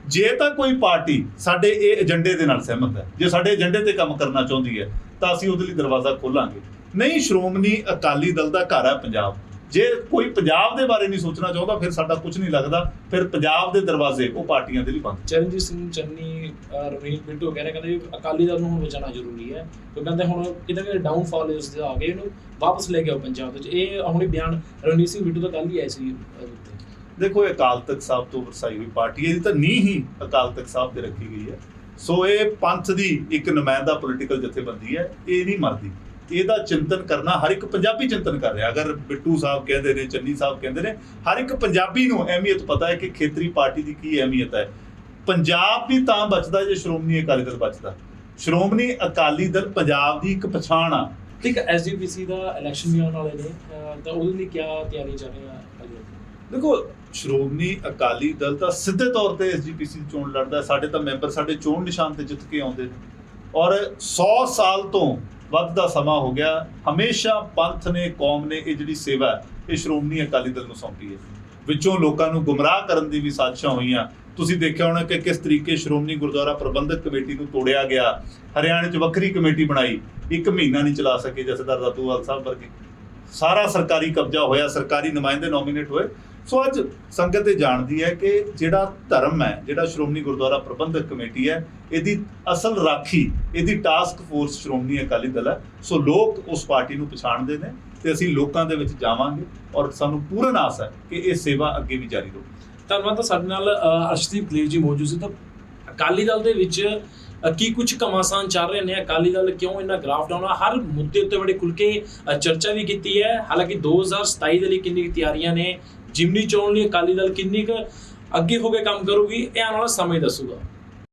ਜੇ ਤਾਂ ਕੋਈ ਪਾਰਟੀ ਸਾਡੇ ਇਹ ਏਜੰਡੇ ਦੇ ਨਾਲ ਸਹਿਮਤ ਹੈ, ਜੇ ਸਾਡੇ ਏਜੰਡੇ ਤੇ ਕੰਮ ਕਰਨਾ ਚਾਹੁੰਦੀ ਹੈ, ਤਾਂ ਅਸੀਂ ਉਹਦੇ ਲਈ ਦਰਵਾਜ਼ਾ ਖੋਲਾਂਗੇ। ਨਹੀਂ, ਸ਼੍ਰੋਮਣੀ ਅਕਾਲੀ ਦਲ ਦਾ ਘਰ ਹੈ ਪੰਜਾਬ। ਜੇ ਕੋਈ ਪੰਜਾਬ ਦੇ ਬਾਰੇ ਨਹੀਂ ਸੋਚਣਾ ਚਾਹੁੰਦਾ, ਫਿਰ ਸਾਡਾ ਕੁਝ ਨਹੀਂ ਲੱਗਦਾ। ਫਿਰ ਪੰਜਾਬ ਦੇ ਦਰਵਾਜ਼ੇ ਉਹ ਪਾਰਟੀਆਂ ਦੇ ਲਈ ਬੰਦ। ਚਰਨਜੀਤ ਸਿੰਘ, ਚੰਨੀ ਰਵਨੀਤ ਬਿੱਟੂ ਕਹਿ ਰਹੇ ਕਹਿੰਦੇ ਅਕਾਲੀ ਦਲ ਨੂੰ ਹੁਣ ਬਚਾਉਣਾ ਜ਼ਰੂਰੀ ਹੈ। ਕਿਉਂਕਿ ਕਹਿੰਦੇ ਹੁਣ ਕਿਤੇ ਕਿਤੇ ਡਾਊਨਫਾਲ ਇਸ ਦਾ ਆ ਗਏ, ਇਹਨੂੰ ਵਾਪਸ ਲੈ ਕੇ ਆਓ ਪੰਜਾਬ ਵਿੱਚ। ਇਹ ਹੁਣੇ ਬਿਆਨ ਰਵਨੀਤ ਸਿੰਘ ਬਿੱਟੂ ਦਾ ਕੱਲ ਹੀ ਆਇਆ ਸੀ ਦੇਖੋ, ਇਹ ਅਕਾਲ ਤਖਤ ਸਾਹਿਬ ਤੋਂ ਵਰਸਾਈ ਹੋਈ ਪਾਰਟੀ ਇਹਦੀ ਤਾਂ ਨੀਂਹ ਹੀ ਅਕਾਲ ਤਖਤ ਸਾਹਿਬ ਤੇ ਰੱਖੀ ਗਈ ਹੈ। ਸੋ ਇਹ ਪੰਥ ਦੀ ਇੱਕ ਨੁਮਾਇੰਦਾ ਪੋਲੀਟੀਕਲ ਜਥੇਬੰਦੀ ਹੈ, ਇਹ ਨਹੀਂ ਮਰਦੀ। ਇਹਦਾ ਚਿੰਤਨ ਕਰਨਾ, ਹਰ ਇੱਕ ਪੰਜਾਬੀ ਚਿੰਤਨ ਕਰ ਰਿਹਾ। ਅਗਰ ਬਿੱਟੂ ਸਾਹਿਬ ਕਹਿੰਦੇ ਨੇ, ਚੰਨੀ ਸਾਹਿਬ ਕਹਿੰਦੇ ਨੇ, ਹਰ ਇੱਕ ਪੰਜਾਬੀ ਨੂੰ ਅਹਿਮੀਅਤ ਪਤਾ ਹੈ ਕਿ ਖੇਤਰੀ ਪਾਰਟੀ ਦੀ ਕੀ ਅਹਿਮੀਅਤ ਹੈ। ਪੰਜਾਬ ਵੀ ਤਾਂ ਬਚਦਾ ਜੇ ਸ਼੍ਰੋਮਣੀ ਅਕਾਲੀ ਦਲ ਬਚਦਾ। ਸ਼੍ਰੋਮਣੀ ਅਕਾਲੀ ਦਲ ਪੰਜਾਬ ਦੀ ਇੱਕ ਪਛਾਣ ਆ। ਠੀਕ ਐਸਜੀਪੀਸੀ ਦਾ ਇਲੈਕਸ਼ਨ ਵੀ ਆਉਣ ਵਾਲੇ ਨੇ। ਤਾਂ ਉਹਦੇ ਲਈ ਕੀ ਤਿਆਰੀ ਚੱਲ ਰਹੀ ਹੈ ਦੇਖੋ, ਸ਼੍ਰੋਮਣੀ ਅਕਾਲੀ ਦਲ ਤਾਂ ਸਿੱਧੇ ਤੌਰ ਤੇ ਐਸਜੀਪੀਸੀ ਦੀ ਚੋਣ ਲੜਦਾ ਸਾਡੇ ਤਾਂ ਮੈਂਬਰ ਸਾਡੇ ਚੋਣ ਨਿਸ਼ਾਨ ਤੇ ਜਿੱਤ ਕੇ ਆਉਂਦੇ ਨੇ। ਔਰ 100 ਸਾਲ ਤੋਂ ਵੱਧ ਦਾ ਸਮਾਂ ਹੋ ਗਿਆ। ਹਮੇਸ਼ਾ ਪੰਥ ਨੇ, ਕੌਮ ਨੇ ਇਹ ਜਿਹੜੀ ਸੇਵਾ ਇਹ ਸ਼੍ਰੋਮਣੀ ਅਕਾਲੀ ਦਲ ਨੂੰ ਸੌਂਪੀ ਹੈ। ਵਿੱਚੋਂ ਲੋਕਾਂ ਨੂੰ ਗੁੰਮਰਾਹ ਕਰਨ ਦੀ ਵੀ ਸਾਜ਼ਿਸ਼ਾਂ ਹੋਈਆਂ। ਤੁਸੀਂ ਦੇਖਿਆ ਹੋਣਾ ਕਿ ਕਿਸ ਤਰੀਕੇ ਸ਼੍ਰੋਮਣੀ ਗੁਰਦੁਆਰਾ ਪ੍ਰਬੰਧਕ ਕਮੇਟੀ ਨੂੰ ਤੋੜਿਆ ਗਿਆ। ਹਰਿਆਣੇ 'ਚ ਵੱਖਰੀ ਕਮੇਟੀ ਬਣਾਈ। ਇੱਕ ਮਹੀਨਾ ਨਹੀਂ ਚਲਾ ਸਕੇ ਜਥੇਦਾਰ ਦਾਤੂਵਾਲ ਸਾਹਿਬ ਵਰਗੇ। ਸਾਰਾ ਸਰਕਾਰੀ ਕਬਜ਼ਾ ਹੋਇਆ। ਸਰਕਾਰੀ ਨੁਮਾਇੰਦੇ ਨੋਮੀਨੇਟ ਹੋਏ। ਸੋ ਅੱਜ ਸੰਗਤ ਇਹ ਜਾਣਦੀ ਹੈ ਕਿ ਜਿਹੜਾ ਧਰਮ ਹੈ ਜਿਹੜਾ ਸ਼੍ਰੋਮਣੀ ਗੁਰਦੁਆਰਾ ਪ੍ਰਬੰਧਕ ਕਮੇਟੀ ਹੈ ਇਹਦੀ ਅਸਲ ਰਾਖੀ ਇਹਦੀ ਟਾਸਕ ਫੋਰਸ ਸ਼੍ਰੋਮਣੀ ਅਕਾਲੀ ਦਲ ਹੈ। ਸੋ ਲੋਕ ਉਸ ਪਾਰਟੀ ਨੂੰ ਪਛਾਣਦੇ ਨੇ ਤੇ ਅਸੀਂ ਲੋਕਾਂ ਦੇ ਵਿੱਚ ਜਾਵਾਂਗੇ ਔਰ ਸਾਨੂੰ ਪੂਰਨ ਆਸ ਹੈ ਕਿ ਇਹ ਸੇਵਾ ਅੱਗੇ ਵੀ ਜਾਰੀ ਰਹੂ। ਧੰਨਵਾਦ ਤਾਂ ਸਾਡੇ ਨਾਲ ਅਹ, ਅਰਸ਼ਦੀਪ ਕਲੀਰ ਜੀ ਮੌਜੂਦ ਸੀ। ਤਾਂ ਅਕਾਲੀ ਦਲ ਦੇ ਵਿੱਚ ਕੀ ਕੁਝ ਕਮਾਸਾਨ ਚੱਲ ਰਹੇ ਨੇ? ਅਕਾਲੀ ਦਲ ਕਿਉਂ ਇੰਨਾ ਗ੍ਰਾਫ ਡਾਊਨ ਆ? ਹਰ ਮੁੱਦੇ ਉੱਤੇ ਬੜੇ ਖੁੱਲ ਕੇ ਚਰਚਾ ਵੀ ਕੀਤੀ ਹੈ। ਹਾਲਾਂਕਿ 2027 ਦੇ ਲਈ ਕਿੰਨੀ ਤਿਆਰੀਆਂ ਨੇ? ਜਿਮਨੀ ਚੋਣ ਲਈ ਅਕਾਲੀ ਦਲ ਕਿੰਨੀ ਕੁ ਅੱਗੇ ਹੋ ਕੇ ਕੰਮ ਕਰੂਗੀ, ਇਹ ਆਉਣ ਵਾਲਾ ਸਮੇਂ ਦੱਸੂਗਾ।